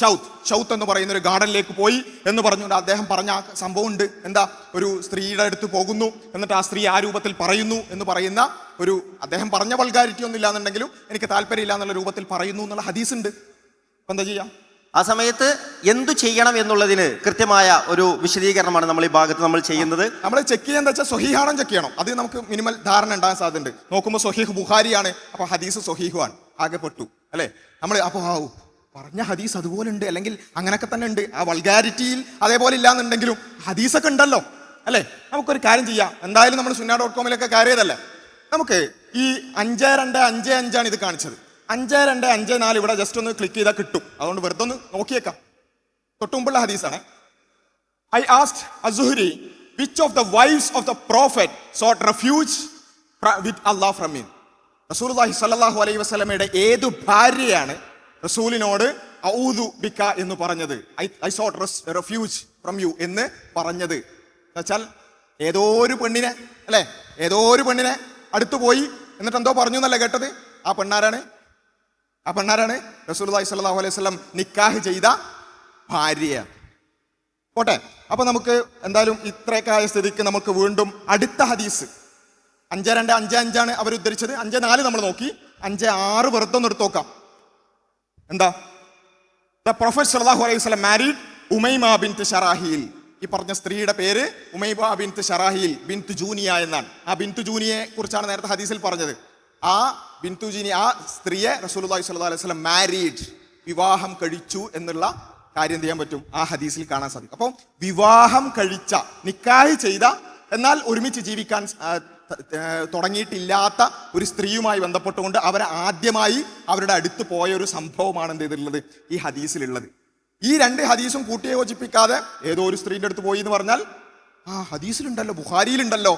shout shout എന്ന് പറയുന്ന ഒരു ഗാർഡനിലേക്ക് പോയി എന്ന് പറഞ്ഞുകൊണ്ട് അദ്ദേഹം പറഞ്ഞ ആ സംഭവം ഉണ്ട്. എന്താ? ഒരു സ്ത്രീയുടെ അടുത്ത് പോകുന്നു. എന്നിട്ട് ആ സ്ത്രീ ആ രൂപത്തിൽ പറയുന്നു എന്ന് പറയുന്ന ഒരു അദ്ദേഹം പറഞ്ഞ വൾഗാരിറ്റി ഒന്നും ഇല്ലാന്നുണ്ടെങ്കിലും എനിക്ക് താല്പര്യമില്ല എന്നുള്ള രൂപത്തിൽ പറയുന്നു എന്നുള്ള ഹദീസ് ഉണ്ട്. അപ്പൊ എന്താ ചെയ്യാം? ആ സമയത്ത് എന്തു ചെയ്യണം എന്നുള്ളതിന് കൃത്യമായ ഒരു വിശദീകരണമാണ് നമ്മൾ ഈ ഭാഗത്ത് നമ്മൾ ചെയ്യുന്നത്. നമ്മൾ ചെക്ക് ചെയ്യാന്ന് വെച്ചാൽ സൊഹീഹാണോ ചെക്ക് ചെയ്യണം. അത് നമുക്ക് മിനിമൽ ധാരണ ഉണ്ടാകാൻ സാധ്യതയുണ്ട്. നോക്കുമ്പോൾ സൊഹീഹ് ബുഹാരിയാണ് അപ്പൊ ഹദീസ് സൊഹീഹുമാണ് ആകെ പെട്ടു. അല്ലേ? നമ്മൾ അപ്പോൾ ആ പറഞ്ഞ ഹദീസ് അതുപോലെ ഉണ്ട് അല്ലെങ്കിൽ അങ്ങനെയൊക്കെ തന്നെ ഉണ്ട്. ആ വൾഗാരിറ്റിയിൽ അതേപോലെ ഇല്ലാന്നുണ്ടെങ്കിലും ഹദീസൊക്കെ ഉണ്ടല്ലോ അല്ലേ? നമുക്കൊരു കാര്യം ചെയ്യാം. എന്തായാലും നമ്മൾ സുന്ന ഡോട്ട് കോമിലൊക്കെ കയറിയതല്ലേ? നമുക്ക് ഈ അഞ്ച് രണ്ട് അഞ്ച് അഞ്ചാണ് ഇത് കാണിച്ചത്. അഞ്ച് രണ്ട് അഞ്ച് നാല് ഇവിടെ ജസ്റ്റ് ഒന്ന് ക്ലിക്ക് ചെയ്താൽ കിട്ടും. അതുകൊണ്ട് വെറുതെ ഒന്ന് നോക്കിയേക്കാം. തൊട്ടുമുമ്പുള്ള ഹദീസാണ്. I asked Zuhri which of the wives of the prophet sought refuge with Allah Allah from റസൂലുള്ളാഹി സ്വല്ലല്ലാഹു അലൈഹി വസല്ലമയുടെ ഏതു ഭാര്യയാണ് റസൂലിനോട് ഔദു ബിക്ക എന്ന് പറഞ്ഞത്? I I sought refuge from you എന്ന് പറഞ്ഞത്. എന്നുവെച്ചാൽ ഏതോ ഒരു പെണ്ണിനെ അല്ലേ? ഏതോ ഒരു പെണ്ണിനെ അടുത്തു പോയി എന്നിട്ട് എന്തോ പറഞ്ഞു എന്നല്ലേ കേട്ടത്? ആ പെണ്ണാരാണ്? ആ പെണ്ണാരാണ് റസൂലുള്ളാഹി സ്വല്ലല്ലാഹു അലൈഹി വസല്ലം നിക്കാഹ് ചെയ്ത ഭാര്യ. പോട്ടെ. അപ്പൊ നമുക്ക് എന്തായാലും ഇത്രയൊക്കെ ആയ സ്ഥിതിക്ക് നമുക്ക് വീണ്ടും അടുത്ത ഹദീസ് അഞ്ച് രണ്ട് അഞ്ച് അഞ്ചാണ് അവർ ഉദ്ധരിച്ചത്. അഞ്ച് നാല് നമ്മൾ നോക്കി. അഞ്ച് ആറ് വെറുതെ ഒന്ന് എടുത്ത് നോക്കാം. എന്താ? ദ പ്രൊഫറ്റ് സല്ലല്ലാഹു അലൈഹി വസല്ലം മാരീഡ് ഉമൈമ ബിൻത്ത് ഷറാഹിയിൽ. ഈ പറഞ്ഞ സ്ത്രീയുടെ പേര് ഉമൈബ ബിൻത്ത് ഷറാഹിയിൽ ബിൻത്ത് ജൂനിയ എന്നാണ്. ആ ബിൻത്ത് ജൂനിയെ കുറിച്ചാണ് നേരത്തെ ഹദീസിൽ പറഞ്ഞത്. ആ ബിൻതു ജൂനി ആ സ്ത്രീയെ റസൂലുള്ളാഹി സ്വല്ലല്ലാഹു അലൈഹി വസല്ലം മാരീഡ് വിവാഹം കഴിച്ചു എന്നുള്ള കാര്യം എന്ത് ചെയ്യാൻ പറ്റും? ആ ഹദീസിൽ കാണാൻ സാധിക്കും. അപ്പോൾ വിവാഹം കഴിച്ച നിക്കാഹ് ചെയ്ത എന്നാൽ ഒരുമിച്ച് ജീവിക്കാൻ തുടങ്ങിയിട്ടില്ലാത്ത ഒരു സ്ത്രീയുമായി ബന്ധപ്പെട്ടുകൊണ്ട് അവരെ ആദ്യമായി അവരുടെ അടുത്ത് പോയ ഒരു സംഭവമാണ് എന്ത് ചെയ്തിട്ടുള്ളത് ഈ ഹദീസിലുള്ളത്. ഈ രണ്ട് ഹദീസും കൂട്ടിയെ യോജിപ്പിക്കാതെ ഏതോ ഒരു സ്ത്രീയുടെ അടുത്ത് പോയി എന്ന് പറഞ്ഞാൽ ആ ഹദീസിലുണ്ടല്ലോ ബുഹാരിയിലുണ്ടല്ലോ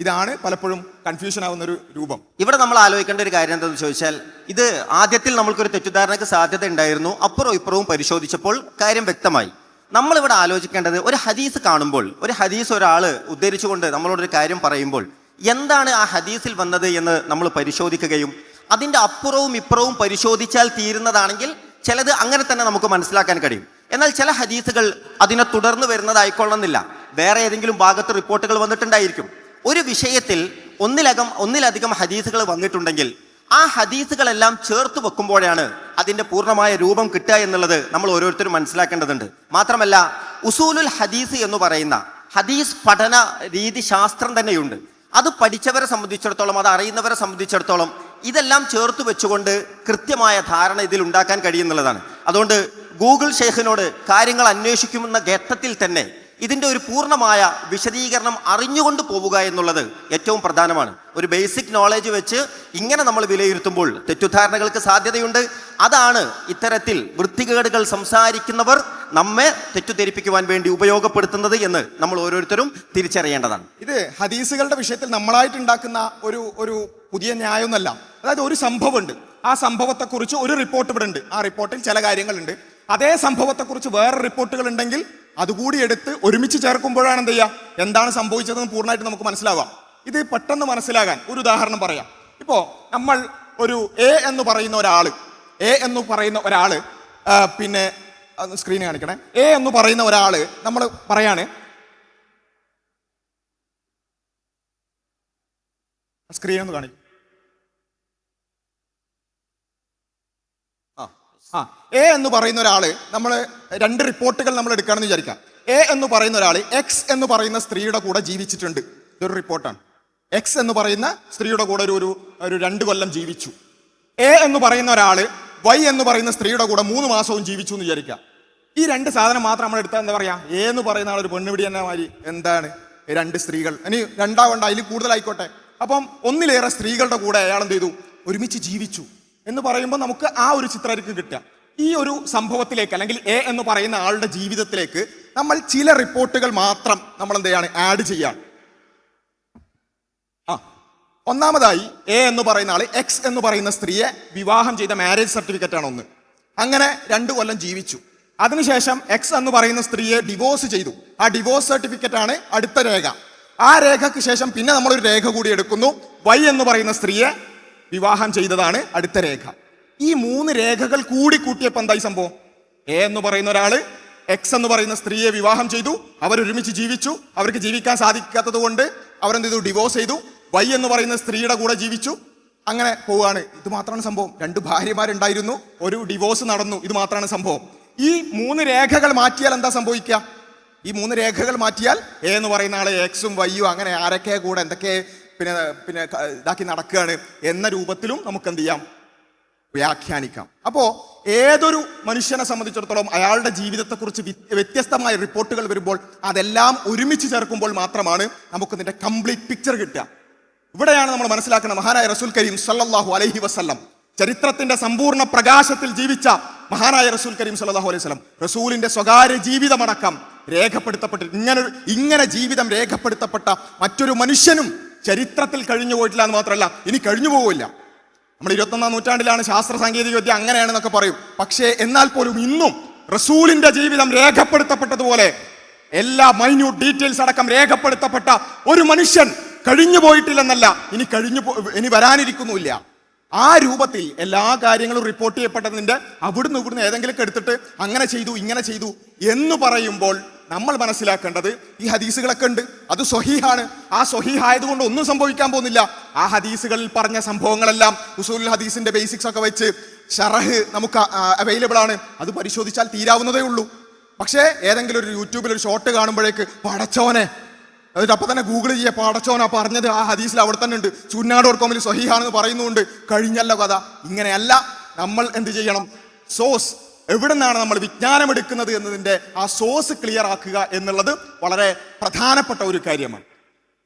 ഇതാണ് പലപ്പോഴും കൺഫ്യൂഷൻ ആവുന്ന ഒരു രൂപം. ഇവിടെ നമ്മൾ ആലോചിക്കേണ്ട ഒരു കാര്യം എന്താണെന്ന് ചോദിച്ചാൽ ഇത് ആദ്യത്തിൽ നമ്മൾക്കൊരു തെറ്റിദ്ധാരണയ്ക്ക് സാധ്യത ഉണ്ടായിരുന്നു അപ്പുറവും ഇപ്പുറവും പരിശോധിച്ചപ്പോൾ കാര്യം വ്യക്തമായി. നമ്മളിവിടെ ആലോചിക്കേണ്ടത് ഒരു ഹദീസ് കാണുമ്പോൾ ഒരു ഹദീസ് ഒരാൾ ഉദ്ധരിച്ചുകൊണ്ട് നമ്മളോടൊരു കാര്യം പറയുമ്പോൾ എന്താണ് ആ ഹദീസിൽ വന്നത് എന്ന് നമ്മൾ പരിശോധിക്കുകയും അതിന്റെ അപ്പുറവും ഇപ്പുറവും പരിശോധിച്ചാൽ തീരുന്നതാണെങ്കിൽ ചിലത് അങ്ങനെ തന്നെ നമുക്ക് മനസ്സിലാക്കാൻ കഴിയും. എന്നാൽ ചില ഹദീസുകൾ അതിനെ തുടർന്ന് വരുന്നതായിക്കൊള്ളുന്നില്ല. വേറെ ഏതെങ്കിലും ഭാഗത്ത് റിപ്പോർട്ടുകൾ വന്നിട്ടുണ്ടായിരിക്കും. ഒരു വിഷയത്തിൽ ഒന്നിലകം ഒന്നിലധികം ഹദീസുകൾ വന്നിട്ടുണ്ടെങ്കിൽ ആ ഹദീസുകളെല്ലാം ചേർത്ത് വെക്കുമ്പോഴാണ് അതിന്റെ പൂർണമായ രൂപം കിട്ടുക എന്നുള്ളത് നമ്മൾ ഓരോരുത്തരും മനസ്സിലാക്കേണ്ടതുണ്ട്. മാത്രമല്ല ഉസൂലുൽ ഹദീസ് എന്ന് പറയുന്ന ഹദീസ് പഠന രീതി ശാസ്ത്രം തന്നെയുണ്ട്. അത് പഠിച്ചവരെ സംബന്ധിച്ചിടത്തോളം അത് അറിയുന്നവരെ സംബന്ധിച്ചിടത്തോളം ഇതെല്ലാം ചേർത്ത് വെച്ചുകൊണ്ട് കൃത്യമായ ധാരണ ഇതിൽ ഉണ്ടാക്കാൻ കഴിയുന്നുള്ളതാണ്. അതുകൊണ്ട് ഗൂഗിൾ ഷെയ്ഖിനോട് കാര്യങ്ങൾ അന്വേഷിക്കുമെന്ന ഘട്ടത്തിൽ തന്നെ ഇതിന്റെ ഒരു പൂർണമായ വിശദീകരണം അറിഞ്ഞുകൊണ്ട് പോവുക എന്നുള്ളത് ഏറ്റവും പ്രധാനമാണ്. ഒരു ബേസിക് നോളേജ് വെച്ച് ഇങ്ങനെ നമ്മൾ വിലയിരുത്തുമ്പോൾ തെറ്റുദ്ധാരണകൾക്ക് സാധ്യതയുണ്ട്. അതാണ് ഇത്തരത്തിൽ വൃത്തികേടുകൾ സംസാരിക്കുന്നവർ നമ്മെ തെറ്റുധരിപ്പിക്കുവാൻ വേണ്ടി ഉപയോഗപ്പെടുത്തുന്നത് എന്ന് നമ്മൾ ഓരോരുത്തരും തിരിച്ചറിയേണ്ടതാണ്. ഇത് ഹദീസുകളുടെ വിഷയത്തിൽ നമ്മളായിട്ട് ഉണ്ടാക്കുന്ന ഒരു ഒരു പുതിയ ന്യായമൊന്നല്ല. അതായത് ഒരു സംഭവമുണ്ട്. ആ സംഭവത്തെക്കുറിച്ച് ഒരു റിപ്പോർട്ട് ഇവിടെ ഉണ്ട് ആ റിപ്പോർട്ടിൽ ചില കാര്യങ്ങളുണ്ട്. അതേ സംഭവത്തെക്കുറിച്ച് വേറെ റിപ്പോർട്ടുകൾ ഉണ്ടെങ്കിൽ അതുകൂടി എടുത്ത് ഒരുമിച്ച് ചേർക്കുമ്പോഴാണ് എന്ത് ചെയ്യുക എന്താണ് സംഭവിച്ചതെന്ന് പൂർണമായിട്ട് നമുക്ക് മനസ്സിലാവാം. ഇത് പെട്ടെന്ന് മനസ്സിലാകാൻ ഒരു ഉദാഹരണം പറയാം. ഇപ്പോൾ നമ്മൾ ഒരു എ എന്ന് പറയുന്ന ഒരാൾ എ എന്ന് പറയുന്ന ഒരാൾ ആ, സ്ക്രീൻ കാണിക്കണേ. എ എന്ന് പറയുന്ന ഒരാൾ നമ്മൾ പറയാണ്. സ്ക്രീൻ ഒന്ന് കാണിക്കും. ആ ആ. എ എന്ന് പറയുന്ന ഒരാൾ നമ്മൾ രണ്ട് റിപ്പോർട്ടുകൾ നമ്മൾ എടുക്കുകയാണെന്ന് വിചാരിക്കാം. എ എന്ന് പറയുന്ന ഒരാൾ എക്സ് എന്ന് പറയുന്ന സ്ത്രീയുടെ കൂടെ ജീവിച്ചിട്ടുണ്ട്. ഇതൊരു റിപ്പോർട്ടാണ് എക്സ് എന്ന് പറയുന്ന സ്ത്രീയുടെ കൂടെ ഒരു ഒരു രണ്ട് കൊല്ലം ജീവിച്ചു. എ എന്ന് പറയുന്ന ഒരാൾ വൈ എന്ന് പറയുന്ന സ്ത്രീയുടെ കൂടെ മൂന്ന് മാസവും ജീവിച്ചു എന്ന് വിചാരിക്കുക. ഈ രണ്ട് സാധനം മാത്രം നമ്മൾ എടുത്താൽ എന്താ പറയാ? എന്ന് പറയുന്ന ആൾ ഒരു പെണ്ണുപിടി എന്നാ മാതിരി. എന്താണ്? രണ്ട് സ്ത്രീകൾ. ഇനി രണ്ടാവണ്ട അതിൽ കൂടുതലായിക്കോട്ടെ. അപ്പം ഒന്നിലേറെ സ്ത്രീകളുടെ കൂടെ അയാൾ എന്ത് ചെയ്തു? ഒരുമിച്ച് ജീവിച്ചു. എന്ന് പറയുമ്പോൾ നമുക്ക് ആ ഒരു ചിത്രമായിരിക്കും കിട്ടുക. ഈ ഒരു സംഭവത്തിലേക്ക് അല്ലെങ്കിൽ എ എന്ന് പറയുന്ന ആളുടെ ജീവിതത്തിലേക്ക് നമ്മൾ ചില റിപ്പോർട്ടുകൾ മാത്രം നമ്മൾ എന്ത് ചെയ്യാണ്? ആഡ് ചെയ്യാണ് ആ. ഒന്നാമതായി എ എന്ന് പറയുന്ന ആൾ എക്സ് എന്ന് പറയുന്ന സ്ത്രീയെ വിവാഹം ചെയ്ത മാരേജ് സർട്ടിഫിക്കറ്റ് ആണ് ഒന്ന്. അങ്ങനെ രണ്ടു കൊല്ലം ജീവിച്ചു. അതിനുശേഷം എക്സ് എന്ന് പറയുന്ന സ്ത്രീയെ ഡിവോഴ്സ് ചെയ്തു. ആ ഡിവോഴ്സ് സർട്ടിഫിക്കറ്റ് ആണ് അടുത്ത രേഖ. ആ രേഖയ്ക്ക് ശേഷം പിന്നെ നമ്മളൊരു രേഖ കൂടി എടുക്കുന്നു. വൈ എന്ന് പറയുന്ന സ്ത്രീയെ വിവാഹം ചെയ്തതാണ് അടുത്ത രേഖ. ഈ മൂന്ന് രേഖകൾ കൂടി കൂട്ടിയപ്പോൾ എന്തായി സംഭവം? എ എന്ന് പറയുന്ന ഒരാൾ എക്സ് എന്ന് പറയുന്ന സ്ത്രീയെ വിവാഹം ചെയ്തു. അവർ ഒരുമിച്ച് ജീവിച്ചു. അവർക്ക് ജീവിക്കാൻ സാധിക്കാത്തത് കൊണ്ട് അവരെന്ത് ചെയ്തു? ഡിവോഴ്സ് ചെയ്തു. വൈ എന്ന് പറയുന്ന സ്ത്രീയുടെ കൂടെ ജീവിച്ചു. അങ്ങനെ പോവുകയാണ്. ഇത് മാത്രമാണ് സംഭവം. രണ്ട് ഭാര്യമാരുണ്ടായിരുന്നു. ഒരു ഡിവോഴ്സ് നടന്നു. ഇത് മാത്രമാണ് സംഭവം. ഈ മൂന്ന് രേഖകൾ മാറ്റിയാൽ എന്താ സംഭവിക്കുക? ഈ മൂന്ന് രേഖകൾ മാറ്റിയാൽ എ എന്ന് പറയുന്ന ആളെ എക്സും വൈയും അങ്ങനെ ആരൊക്കെ കൂടെ എന്തൊക്കെ പിന്നെ പിന്നെ ഇതാക്കി നടക്കുകയാണ് എന്ന രൂപത്തിലും നമുക്ക് എന്ത് ചെയ്യാം? വ്യാഖ്യാനിക്കാം. അപ്പോൾ ഏതൊരു മനുഷ്യനെ സംബന്ധിച്ചിടത്തോളം അയാളുടെ ജീവിതത്തെക്കുറിച്ച് വ്യത്യസ്തമായ റിപ്പോർട്ടുകൾ വരുമ്പോൾ അതെല്ലാം ഒരുമിച്ച് ചേർക്കുമ്പോൾ മാത്രമാണ് നമുക്ക് ഇതിന്റെ കംപ്ലീറ്റ് പിക്ചർ കിട്ടുക. ഇവിടെയാണ് നമ്മൾ മനസ്സിലാക്കുന്നത് മഹാനായ റസൂൽ കരീം സല്ലാഹു അലൈഹി വസല്ലം. ചരിത്രത്തിന്റെ സമ്പൂർണ പ്രകാശത്തിൽ ജീവിച്ച മഹാനായ റസൂൽ കരീം സല്ലാഹു അലൈഹി വസ്ലം റസൂലിന്റെ സ്വകാര്യ ജീവിതമടക്കം രേഖപ്പെടുത്തപ്പെട്ട് ഇങ്ങനെ ഇങ്ങനെ ജീവിതം രേഖപ്പെടുത്തപ്പെട്ട മറ്റൊരു മനുഷ്യനും ചരിത്രത്തിൽ കഴിഞ്ഞു പോയിട്ടില്ല എന്ന് മാത്രമല്ല ഇനി കഴിഞ്ഞു പോവില്ല നമ്മൾ ഇരുപത്തൊന്നാം നൂറ്റാണ്ടിലാണ് ശാസ്ത്ര സാങ്കേതിക വിദ്യ അങ്ങനെയാണെന്നൊക്കെ പറയും. പക്ഷേ എന്നാൽ പോലും ഇന്നും റസൂലിന്റെ ജീവിതം രേഖപ്പെടുത്തപ്പെട്ടതുപോലെ എല്ലാ മൈന്യൂട്ട് ഡീറ്റെയിൽസ് അടക്കം രേഖപ്പെടുത്തപ്പെട്ട ഒരു മനുഷ്യൻ കഴിഞ്ഞു പോയിട്ടില്ലെന്നല്ല ഇനി കഴിഞ്ഞു ഇനി വരാനിരിക്കുന്നുമില്ല. ആ രൂപത്തിൽ എല്ലാ കാര്യങ്ങളും റിപ്പോർട്ട് ചെയ്യപ്പെട്ടതിന്റെ അവിടുന്ന് ഇവിടുന്ന് ഏതെങ്കിലുമൊക്കെ എടുത്തിട്ട് അങ്ങനെ ചെയ്തു ഇങ്ങനെ ചെയ്തു എന്ന് പറയുമ്പോൾ നമ്മൾ മനസ്സിലാക്കേണ്ടത് ഈ ഹദീസുകളൊക്കെ ഉണ്ട്. അത് സ്വഹീഹാണ്. ആ സ്വഹീഹായതുകൊണ്ട് ഒന്നും സംഭവിക്കാൻ പോകുന്നില്ല. ആ ഹദീസുകളിൽ പറഞ്ഞ സംഭവങ്ങളെല്ലാം ഉസൂൽ ഹദീസിന്റെ ബേസിക്സ് ഒക്കെ വെച്ച് ഷറഹ് നമുക്ക് അവൈലബിൾ ആണ്. അത് പരിശോധിച്ചാൽ തീരാവുന്നതേ ഉള്ളൂ. പക്ഷേ ഏതെങ്കിലും ഒരു യൂട്യൂബിൽ ഒരു ഷോർട്ട് കാണുമ്പോഴേക്ക് പടച്ചോനെ എന്നിട്ട് അപ്പൊ തന്നെ ഗൂഗിൾ ചെയ്യുക പടച്ചോനാ പറഞ്ഞത് ആ ഹദീസിൽ അവിടെ തന്നെ ഉണ്ട്. ചുന്നാട് ഓർക്കോമിൽ സൊഹിഹാണെന്ന് പറയുന്നുണ്ട്. കഴിഞ്ഞല്ലോ കഥ. ഇങ്ങനെയല്ല നമ്മൾ എന്ത് ചെയ്യണം? സോസ് എവിടെ നിന്നാണ് നമ്മൾ വിജ്ഞാനം എടുക്കുന്നത് എന്നതിന്റെ ആ സോസ് ക്ലിയർ ആക്കുക എന്നുള്ളത് വളരെ പ്രധാനപ്പെട്ട ഒരു കാര്യമാണ്.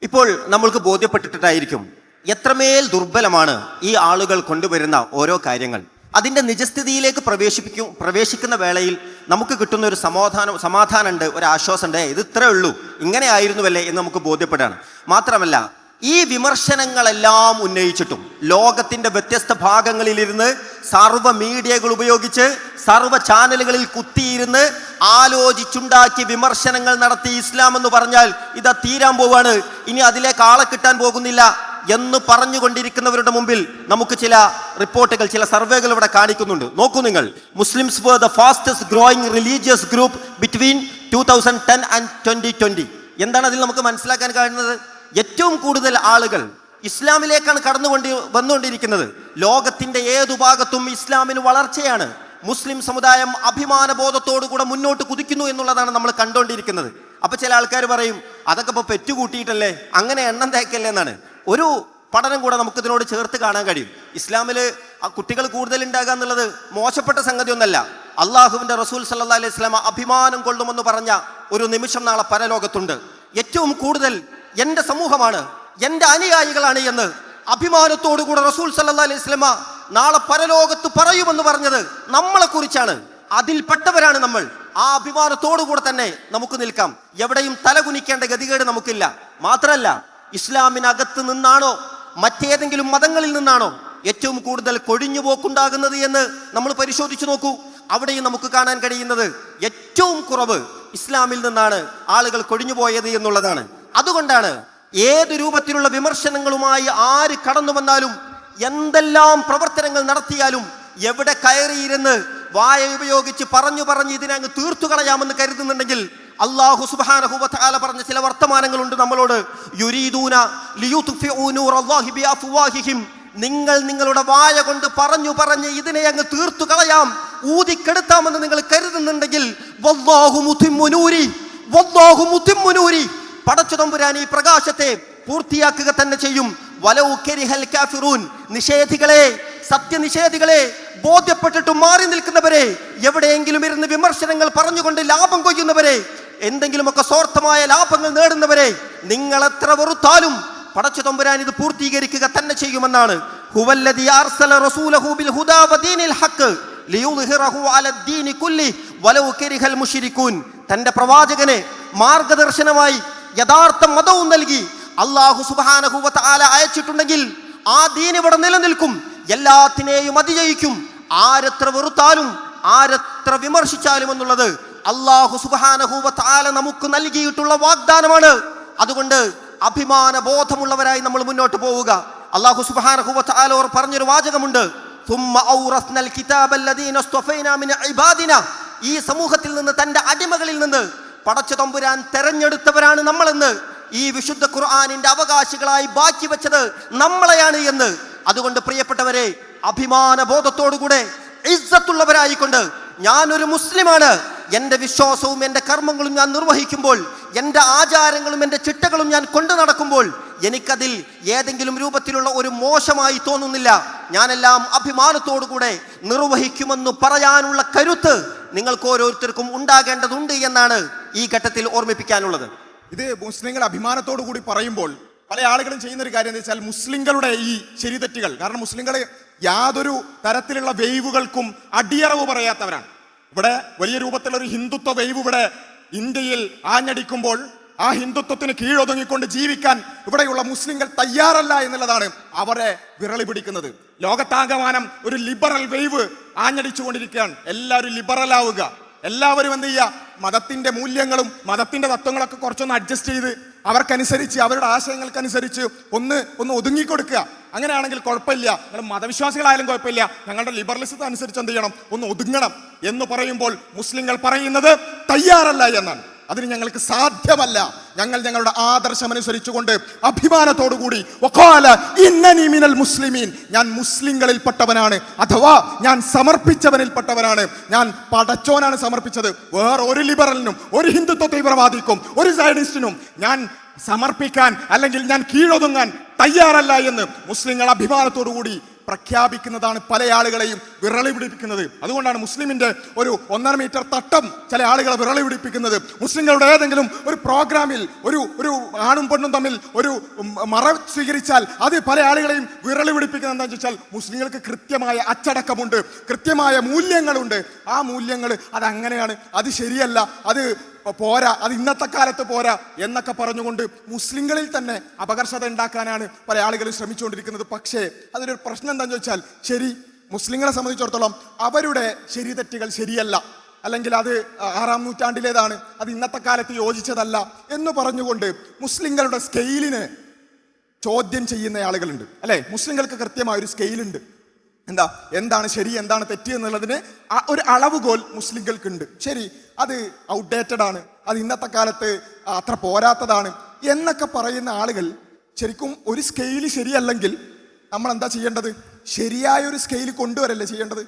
ഇപ്പോൾ നമ്മൾക്ക് ബോധ്യപ്പെട്ടിട്ടായിരിക്കും എത്രമേൽ ദുർബലമാണ് ഈ ആളുകൾ കൊണ്ടുവരുന്ന ഓരോ കാര്യങ്ങൾ. അതിന്റെ നിജസ്ഥിതിയിലേക്ക് പ്രവേശിപ്പിക്കും പ്രവേശിക്കുന്ന വേളയിൽ നമുക്ക് കിട്ടുന്ന ഒരു സമാധാനം സമാധാനമുണ്ട് ഒരു ആശ്വാസമുണ്ട്. ഇത് ഇത്രേ ഉള്ളൂ. ഇങ്ങനെ ആയിരുന്നുവല്ലേ എന്ന് നമുക്ക് ബോധ്യപ്പെടാണ്. മാത്രമല്ല ഈ വിമർശനങ്ങളെല്ലാം ഉന്നയിച്ചിട്ടും ലോകത്തിന്റെ വ്യത്യസ്ത ഭാഗങ്ങളിലിരുന്ന് സർവ മീഡിയകൾ ഉപയോഗിച്ച് സർവ ചാനലുകളിൽ കുത്തിയിരുന്ന് ആലോചിച്ചുണ്ടാക്കി വിമർശനങ്ങൾ നടത്തി ഇസ്ലാം എന്ന് പറഞ്ഞാൽ ഇതാ തീരാൻ പോവാണ്. ഇനി അതിലേക്ക് ആളെ കിട്ടാൻ പോകുന്നില്ല. എന്ന് പറഞ്ഞുകൊണ്ടിരിക്കുന്നവരുടെ മുമ്പിൽ നമുക്ക് ചില റിപ്പോർട്ടുകൾ ചില സർവേകൾ ഇവിടെ കാണിക്കുന്നുണ്ട്. നോക്കൂ നിങ്ങൾ. Muslims were the fastest growing religious group between two thousand ten and twenty twenty എന്താണ് അതിൽ നമുക്ക് മനസ്സിലാക്കാൻ കഴിയുന്നത്? ഏറ്റവും കൂടുതൽ ആളുകൾ ഇസ്ലാമിലേക്കാണ് കടന്നുകൊണ്ട് വന്നുകൊണ്ടിരിക്കുന്നത്. ലോകത്തിന്റെ ഏതു ഭാഗത്തും ഇസ്ലാമിന് വളർച്ചയാണ്. മുസ്ലിം സമുദായം അഭിമാന ബോധത്തോടുകൂടെ മുന്നോട്ട് കുതിക്കുന്നു എന്നുള്ളതാണ് നമ്മൾ കണ്ടുകൊണ്ടിരിക്കുന്നത്. അപ്പൊ ചില ആൾക്കാർ പറയും അതൊക്കെ ഇപ്പൊ പെറ്റുകൂട്ടിയിട്ടല്ലേ? അങ്ങനെ എണ്ണം തേക്കല്ലേ എന്നാണ്. ഒരു പഠനം കൂടെ നമുക്കിതിനോട് ചേർത്ത് കാണാൻ കഴിയും. ഇസ്ലാമിൽ കുട്ടികൾ കൂടുതൽ ഉണ്ടാകുക എന്നുള്ളത് മോശപ്പെട്ട സംഗതി ഒന്നല്ല അള്ളാഹുവിന്റെ റസൂൽ സല്ലാ അലൈഹി സ്വലാമ അഭിമാനം കൊള്ളുമെന്ന് പറഞ്ഞ ഒരു നിമിഷം നാളെ പരലോകത്തുണ്ട്. ഏറ്റവും കൂടുതൽ എന്റെ സമൂഹമാണ് എന്റെ അനുയായികളാണ് എന്ന് അഭിമാനത്തോടുകൂടെ റസൂൽ സല്ലാ അലൈഹി സ്വലമ നാളെ പരലോകത്ത് പറയുമെന്ന് പറഞ്ഞത് നമ്മളെ കുറിച്ചാണ് അതിൽപ്പെട്ടവരാണ് നമ്മൾ. ആ അഭിമാനത്തോടുകൂടെ തന്നെ നമുക്ക് നിൽക്കാം. എവിടെയും തലകുനിക്കേണ്ട ഗതികേട് നമുക്കില്ല. മാത്രമല്ല ഇസ്ലാമിനകത്ത് നിന്നാണോ? മറ്റേതെങ്കിലും മതങ്ങളിൽ നിന്നാണോ ഏറ്റവും കൂടുതൽ കൊഴിഞ്ഞുപോക്കുണ്ടാകുന്നത് എന്ന് നമ്മൾ പരിശോധിച്ചു നോക്കൂ. അവിടെയും നമുക്ക് കാണാൻ കഴിയുന്നത് ഏറ്റവും കുറവ് ഇസ്ലാമിൽ നിന്നാണ് ആളുകൾ കൊഴിഞ്ഞുപോയത് എന്നുള്ളതാണ്. അതുകൊണ്ടാണ് ഏത് രൂപത്തിലുള്ള വിമർശനങ്ങളുമായി ആര് കടന്നു വന്നാലും എന്തെല്ലാം പ്രവർത്തനങ്ങൾ നടത്തിയാലും എവിടെ കയറിയിരുന്ന് വായ ഉപയോഗിച്ച് പറഞ്ഞു പറഞ്ഞ് ഇതിനെ അങ്ങ് തീർത്തു കളയാമെന്ന് കരുതുന്നുണ്ടെങ്കിൽ അള്ളാഹു സുബാനഹുബാല പറഞ്ഞ ചില വർത്തമാനങ്ങളുണ്ട് നമ്മളോട്. യുരീദൂന നിങ്ങൾ നിങ്ങളുടെ വായ കൊണ്ട് പറഞ്ഞു പറഞ്ഞ് ഇതിനെ അങ്ങ് തീർത്തു കളയാം. ഊതിക്കെടുത്താമെന്ന് നിങ്ങൾ കരുതുന്നുണ്ടെങ്കിൽ വല്ലാഹു മുതിമ്മു വല്ലാഹു മുതിമ്മു നൂരി. പടച്ചു തമ്പുരാൻ ഈ പ്രകാശത്തെ പൂർത്തിയാക്കുക തന്നെ ചെയ്യും. നിഷേധികളെ സത്യനിഷേധികളെ ബോധ്യപ്പെട്ടിട്ട് മാറി നിൽക്കുന്നവരെ എവിടെയെങ്കിലും ഇരുന്ന് വിമർശനങ്ങൾ പറഞ്ഞുകൊണ്ട് ലാഭം കൊയ്യുന്നവരെ എന്തെങ്കിലുമൊക്കെ സ്വാർത്ഥമായ ലാഭങ്ങൾ നേടുന്നവരെ നിങ്ങൾ എത്ര വെറുത്താലും പടച്ചു തമ്പുരാൻ ഇത് പൂർത്തീകരിക്കുക തന്നെ ചെയ്യുമെന്നാണ്. ഹുവല്ലദി റസൂലഹു ബിൽ ഹുദാ വദീനിൽ ഹഖ് അലദ്ദീനി കുല്ലി വലൗ കരിഹൽ തന്റെ പ്രവാചകനെ മാർഗദർശനമായി യഥാർത്ഥ മതവും നൽകി അള്ളാഹു സുബ്ഹാനഹു വ അയച്ചിട്ടുണ്ടെങ്കിൽ ആ ദീൻ ഇവിടെ നിലനിൽക്കും. എല്ലാത്തിനെയും അതിജയിക്കും. ആരെത്ര വെറുത്താലും ആരെത്ര വിമർശിച്ചാലും എന്നുള്ളത് അള്ളാഹു സുബാനഹൂവത്താല നമുക്ക് നൽകിയിട്ടുള്ള വാഗ്ദാനമാണ്. അതുകൊണ്ട് അഭിമാന ബോധമുള്ളവരായി നമ്മൾ മുന്നോട്ട് പോവുക. അള്ളാഹു സുബാനഹൂവത്താല ഓർ പറഞ്ഞൊരു വാചകമുണ്ട്. ഈ സമൂഹത്തിൽ നിന്ന് തന്റെ അടിമകളിൽ നിന്ന് പടച്ചു തമ്പുരാൻ തെരഞ്ഞെടുത്തവരാണ് നമ്മളെന്ന് ഈ വിശുദ്ധ ഖുർആാനിന്റെ അവകാശികളായി ബാക്കി വെച്ചത് നമ്മളെയാണ് എന്ന്. അതുകൊണ്ട് പ്രിയപ്പെട്ടവരെ അഭിമാന ബോധത്തോടുകൂടെ ഇസ്സത്തുള്ളവരായിക്കൊണ്ട് ഞാനൊരു മുസ്ലിമാണ്. എന്റെ വിശ്വാസവും എന്റെ കർമ്മങ്ങളും ഞാൻ നിർവഹിക്കുമ്പോൾ എന്റെ ആചാരങ്ങളും എന്റെ ചിട്ടകളും ഞാൻ കൊണ്ടു നടക്കുമ്പോൾ എനിക്കതിൽ ഏതെങ്കിലും രൂപത്തിലുള്ള ഒരു മോശമായി തോന്നുന്നില്ല. ഞാനെല്ലാം അഭിമാനത്തോടുകൂടെ നിർവഹിക്കുമെന്ന് പറയാനുള്ള കരുത്ത് നിങ്ങൾക്ക് ഓരോരുത്തർക്കും ഉണ്ടാകേണ്ടതുണ്ട് എന്നാണ് ഈ ഘട്ടത്തിൽ ഓർമ്മിപ്പിക്കാനുള്ളത്. ഇത് മുസ്ലിങ്ങൾ അഭിമാനത്തോടു കൂടി പറയുമ്പോൾ പല ആളുകളും ചെയ്യുന്ന ഒരു കാര്യം എന്ന് വെച്ചാൽ മുസ്ലിങ്ങളുടെ ഈ ശരിതെറ്റുകൾ. കാരണം മുസ്ലിങ്ങൾ യാതൊരു തരത്തിലുള്ള വേവുകൾക്കും അടിയറവ് പറയാത്തവരാണ്. ഇവിടെ വലിയ രൂപത്തിലുള്ള ഒരു ഹിന്ദുത്വ വൈവ് ഇവിടെ ഇന്ത്യയിൽ ആഞ്ഞടിക്കുമ്പോൾ ആ ഹിന്ദുത്വത്തിന് കീഴൊതുങ്ങിക്കൊണ്ട് ജീവിക്കാൻ ഇവിടെയുള്ള മുസ്ലിങ്ങൾ തയ്യാറല്ല എന്നുള്ളതാണ് അവരെ വിരളി പിടിക്കുന്നത്. ലോകത്താകമാനം ഒരു ലിബറൽ വേവ് ആഞ്ഞടിച്ചുകൊണ്ടിരിക്കുകയാണ്. എല്ലാവരും ലിബറൽ ആവുക. എല്ലാവരും എന്ത് ചെയ്യുക? മതത്തിന്റെ മൂല്യങ്ങളും മതത്തിന്റെ തത്വങ്ങളൊക്കെ കുറച്ചൊന്ന് അഡ്ജസ്റ്റ് ചെയ്ത് അവർക്കനുസരിച്ച് അവരുടെ ആശയങ്ങൾക്കനുസരിച്ച് ഒന്ന് ഒന്ന് ഒതുങ്ങിക്കൊടുക്കുക. അങ്ങനെയാണെങ്കിൽ കുഴപ്പമില്ല. നിങ്ങൾ മതവിശ്വാസികളായാലും കുഴപ്പമില്ല. ഞങ്ങളുടെ ലിബറലിസത്തെ അനുസരിച്ച് എന്ത് ചെയ്യണം? ഒന്ന് ഒതുങ്ങണം എന്ന് പറയുമ്പോൾ മുസ്ലിങ്ങൾ പറയുന്നത് തയ്യാറല്ല എന്നാണ്. അതിന് ഞങ്ങൾക്ക് സാധ്യമല്ല. ഞങ്ങൾ ഞങ്ങളുടെ ആദർശം അനുസരിച്ചുകൊണ്ട് അഭിമാനത്തോടുകൂടി മിനൽ മുസ്ലിമീൻ. ഞാൻ മുസ്ലിങ്ങളിൽപ്പെട്ടവനാണ്. അഥവാ ഞാൻ സമർപ്പിച്ചവനിൽപ്പെട്ടവനാണ്. ഞാൻ പടച്ചോനാണ് സമർപ്പിച്ചത്. വേറെ ഒരു ലിബറലിനും ഒരു ഹിന്ദുത്വ തീവ്രവാദിക്കും ഒരു സൈഡിസ്റ്റിനും ഞാൻ സമർപ്പിക്കാൻ അല്ലെങ്കിൽ ഞാൻ കീഴൊതുങ്ങാൻ തയ്യാറല്ല എന്ന് മുസ്ലിങ്ങൾ അഭിമാനത്തോടു കൂടി പ്രഖ്യാപിക്കുന്നതാണ് പല ആളുകളെയും വിരളി പിടിപ്പിക്കുന്നത്. അതുകൊണ്ടാണ് മുസ്ലിമിന്റെ ഒരു ഒന്നര മീറ്റർ തട്ടം ചില ആളുകളെ വിരളി പിടിപ്പിക്കുന്നത്. മുസ്ലിങ്ങളുടെ ഏതെങ്കിലും ഒരു പ്രോഗ്രാമിൽ ഒരു ഒരു ആണും പെണ്ണും തമ്മിൽ ഒരു മറ സ്വീകരിച്ചാൽ അത് പല ആളുകളെയും വിരളി പിടിപ്പിക്കുന്നത് എന്താണെന്ന് വെച്ചാൽ മുസ്ലിങ്ങൾക്ക് കൃത്യമായ അച്ചടക്കമുണ്ട് കൃത്യമായ മൂല്യങ്ങളുണ്ട്. ആ മൂല്യങ്ങൾ അതങ്ങനെയാണ് അത് ശരിയല്ല അത് പോരാ അത് ഇന്നത്തെ കാലത്ത് പോരാ എന്നൊക്കെ പറഞ്ഞുകൊണ്ട് മുസ്ലിങ്ങളിൽ തന്നെ അപകർഷത ഉണ്ടാക്കാനാണ് പല ആളുകളും ശ്രമിച്ചുകൊണ്ടിരിക്കുന്നത്. പക്ഷേ അതിലൊരു പ്രശ്നം എന്താണെന്ന് ചോദിച്ചാൽ ശരി മുസ്ലിങ്ങളെ സംബന്ധിച്ചിടത്തോളം അവരുടെ ശരി തെറ്റുകൾ ശരിയല്ല. അല്ലെങ്കിൽ അത് ആറാം നൂറ്റാണ്ടിലേതാണ് അത് ഇന്നത്തെ കാലത്ത് യോജിച്ചതല്ല എന്ന് പറഞ്ഞുകൊണ്ട് മുസ്ലിങ്ങളുടെ സ്കെയിലിന് ചോദ്യം ചെയ്യുന്ന ആളുകളുണ്ട്. അല്ലെ? മുസ്ലിങ്ങൾക്ക് കൃത്യമായ ഒരു സ്കെയിലുണ്ട് എന്താ? എന്താണ് ശരി എന്താണ് തെറ്റ് എന്നുള്ളതിന് ഒരു അളവുകോൽ മുസ്ലിങ്ങൾക്കുണ്ട്. ശരി അത് ഔട്ട്ഡേറ്റഡ് ആണ്. അത് ഇന്നത്തെ കാലത്ത് അത്ര പോരാത്തതാണ്. എന്നൊക്കെ പറയുന്ന ആളുകൾ ശരിക്കും ഒരു സ്കെയിൽ ശരിയല്ലെങ്കിൽ നമ്മൾ എന്താ ചെയ്യേണ്ടത്? ശരിയായ ഒരു സ്കെയിൽ കൊണ്ടുവരല്ലേ ചെയ്യേണ്ടത്?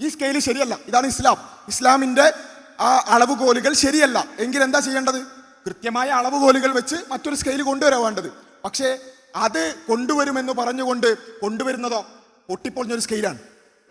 ഈ സ്കെയിൽ ശരിയല്ല. ഇതാണ് ഇസ്ലാം. ഇസ്ലാമിന്റെ ആ അളവുകോലുകൾ ശരിയല്ല. എങ്കിൽ എന്താ ചെയ്യേണ്ടത്? കൃത്യമായ അളവുകോലുകൾ വെച്ച് മറ്റൊരു സ്കെയിൽ കൊണ്ടുവരാൻ വേണ്ടത്. പക്ഷേ അത് കൊണ്ടുവരുമെന്ന് പറഞ്ഞുകൊണ്ട് കൊണ്ടുവരുന്നതോ പൊട്ടിപ്പൊളിഞ്ഞൊരു സ്കെയിലാണ്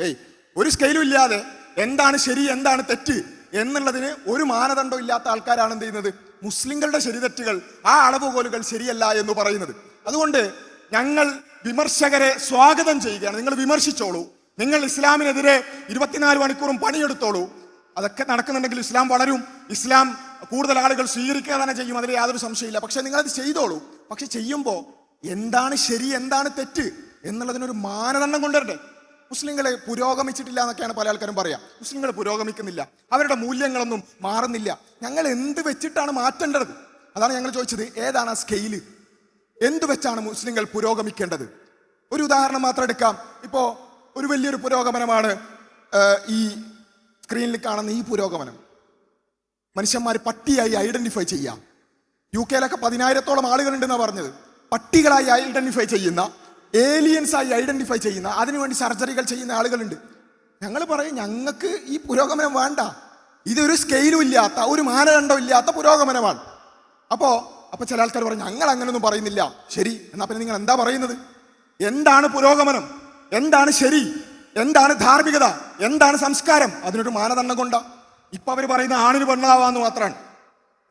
ഏയ് ഒരു സ്കെയിലും ഇല്ലാതെ എന്താണ് ശരി എന്താണ് തെറ്റ് എന്നുള്ളതിന് ഒരു മാനദണ്ഡം ഇല്ലാത്ത ആൾക്കാരാണ് എന്ത് ചെയ്യുന്നത്? മുസ്ലിങ്ങളുടെ ശരി തെറ്റുകൾ ആ അളവുകോലുകൾ ശരിയല്ല എന്ന് പറയുന്നത്. അതുകൊണ്ട് ഞങ്ങൾ വിമർശകരെ സ്വാഗതം ചെയ്യുകയാണ്. നിങ്ങൾ വിമർശിച്ചോളൂ. നിങ്ങൾ ഇസ്ലാമിനെതിരെ ഇരുപത്തിനാല് മണിക്കൂറും പണിയെടുത്തോളൂ. അതൊക്കെ നടക്കുന്നുണ്ടെങ്കിൽ ഇസ്ലാം വളരും. ഇസ്ലാം കൂടുതൽ ആളുകൾ സ്വീകരിക്കുക തന്നെ ചെയ്യും. അതിൽ യാതൊരു സംശയമില്ല പക്ഷെ നിങ്ങളത് ചെയ്തോളൂ. പക്ഷെ ചെയ്യുമ്പോൾ എന്താണ് ശരി എന്താണ് തെറ്റ്? എന്നുള്ളതിനൊരു മാനദണ്ഡം കൊണ്ടുവരട്ടെ. മുസ്ലിങ്ങളെ പുരോഗമിച്ചിട്ടില്ല എന്നൊക്കെയാണ് പല ആൾക്കാരും പറയാം. മുസ്ലിങ്ങൾ പുരോഗമിക്കുന്നില്ല. അവരുടെ മൂല്യങ്ങളൊന്നും മാറുന്നില്ല. ഞങ്ങൾ എന്ത് വെച്ചിട്ടാണ് മാറ്റേണ്ടത്? അതാണ് ഞങ്ങൾ ചോദിച്ചത്. ഏതാണ് ആ സ്കെയിൽ എന്ത് വെച്ചാണ് മുസ്ലിങ്ങൾ പുരോഗമിക്കേണ്ടത്? ഒരു ഉദാഹരണം മാത്രം എടുക്കാം. ഇപ്പോ ഒരു വലിയൊരു പുരോഗമനമാണ് ഈ സ്ക്രീനിൽ കാണുന്ന ഈ പുരോഗമനം. മനുഷ്യന്മാർ പട്ടിയായി ഐഡന്റിഫൈ ചെയ്യാം. യു കെയിലൊക്കെ പതിനായിരത്തോളം ആളുകളുണ്ടെന്നാണ് പറഞ്ഞത്. പട്ടികളായി ഐഡന്റിഫൈ ചെയ്യുന്ന ഏലിയൻസ് ഐഡന്റിഫൈ ചെയ്യുന്ന അതിനുവേണ്ടി സർജറികൾ ചെയ്യുന്ന ആളുകളുണ്ട്. ഞങ്ങൾ പറയും ഞങ്ങൾക്ക് ഈ പുരോഗമനം വേണ്ട. ഇതൊരു സ്കെയിലും ഇല്ലാത്ത ഒരു മാനദണ്ഡം ഇല്ലാത്ത പുരോഗമനമാണ്. അപ്പോൾ അപ്പോൾ ചില ആൾക്കാർ പറയും ഞങ്ങൾ അങ്ങനെയൊന്നും പറയുന്നില്ല. ശരി എന്നാൽ പിന്നെ നിങ്ങൾ എന്താ പറയുന്നത്? എന്താണ് പുരോഗമനം? എന്താണ് ശരി? എന്താണ് ധാർമ്മികത? എന്താണ് സംസ്കാരം? അതിനൊരു മാനദണ്ഡം കൊണ്ട. ഇപ്പം അവർ പറയുന്ന ആണിന് പെണ്ണാവാന്ന് മാത്രമാണ്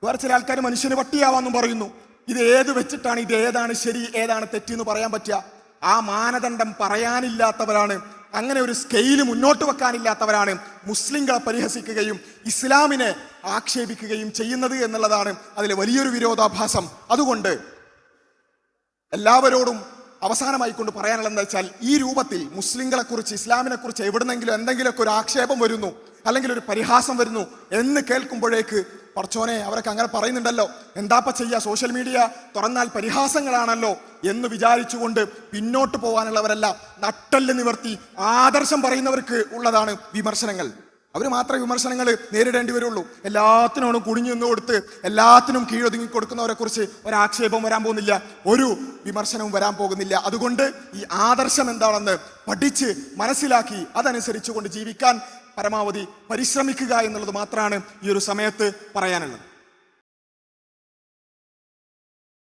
വേറെ ചില ആൾക്കാർ മനുഷ്യന് പട്ടിയാവാന്നും പറയുന്നു. ഇത് ഏത് വെച്ചിട്ടാണ് ഇത് ഏതാണ് ശരി ഏതാണ് തെറ്റെന്ന് പറയാൻ പറ്റുക? ആ മാനദണ്ഡം പറയാനില്ലാത്തവരാണ്. അങ്ങനെ ഒരു സ്കെയിൽ മുന്നോട്ട് വെക്കാനില്ലാത്തവരാണ് മുസ്ലിങ്ങളെ പരിഹസിക്കുകയും ഇസ്ലാമിനെ ആക്ഷേപിക്കുകയും ചെയ്യുന്നത് എന്നുള്ളതാണ് അതിലെ വലിയൊരു വിരോധാഭാസം. അതുകൊണ്ട് എല്ലാവരോടും അവസാനമായി കൊണ്ട് പറയാനുള്ളത് എന്താ വെച്ചാൽ ഈ രൂപത്തിൽ മുസ്ലിങ്ങളെക്കുറിച്ച് ഇസ്ലാമിനെക്കുറിച്ച് ഇസ്ലാമിനെ കുറിച്ച് എവിടുന്നെങ്കിലും എന്തെങ്കിലുമൊക്കെ ഒരു ആക്ഷേപം വരുന്നു. അല്ലെങ്കിൽ ഒരു പരിഹാസം വരുന്നു എന്ന് കേൾക്കുമ്പോഴേക്ക് പറച്ചോനെ അവരൊക്കെ അങ്ങനെ പറയുന്നുണ്ടല്ലോ. എന്താപ്പ ചെയ്യുക സോഷ്യൽ മീഡിയ തുറന്നാൽ പരിഹാസങ്ങളാണല്ലോ. എന്ന് വിചാരിച്ചുകൊണ്ട് പിന്നോട്ട് പോകാനുള്ളവരല്ല നട്ടൽ നിവർത്തി ആദർശം പറയുന്നവർക്ക് ഉള്ളതാണ് വിമർശനങ്ങൾ. അവർ മാത്രമേ വിമർശനങ്ങൾ നേരിടേണ്ടി വരുള്ളൂ. എല്ലാത്തിനോടും കുടിഞ്ഞു നിന്ന് കൊടുത്ത് എല്ലാത്തിനും കീഴൊതുങ്ങി കൊടുക്കുന്നവരെ കുറിച്ച് ഒരാക്ഷേപം വരാൻ പോകുന്നില്ല ഒരു വിമർശനവും വരാൻ പോകുന്നില്ല. അതുകൊണ്ട് ഈ ആദർശം എന്താണെന്ന് പഠിച്ച് മനസ്സിലാക്കി അതനുസരിച്ചുകൊണ്ട് ജീവിക്കാൻ പരമാവധി പരിശ്രമിക്കുക എന്നുള്ളത് മാത്രമാണ് ഈ ഒരു സമയത്ത് പറയാനുള്ളത്.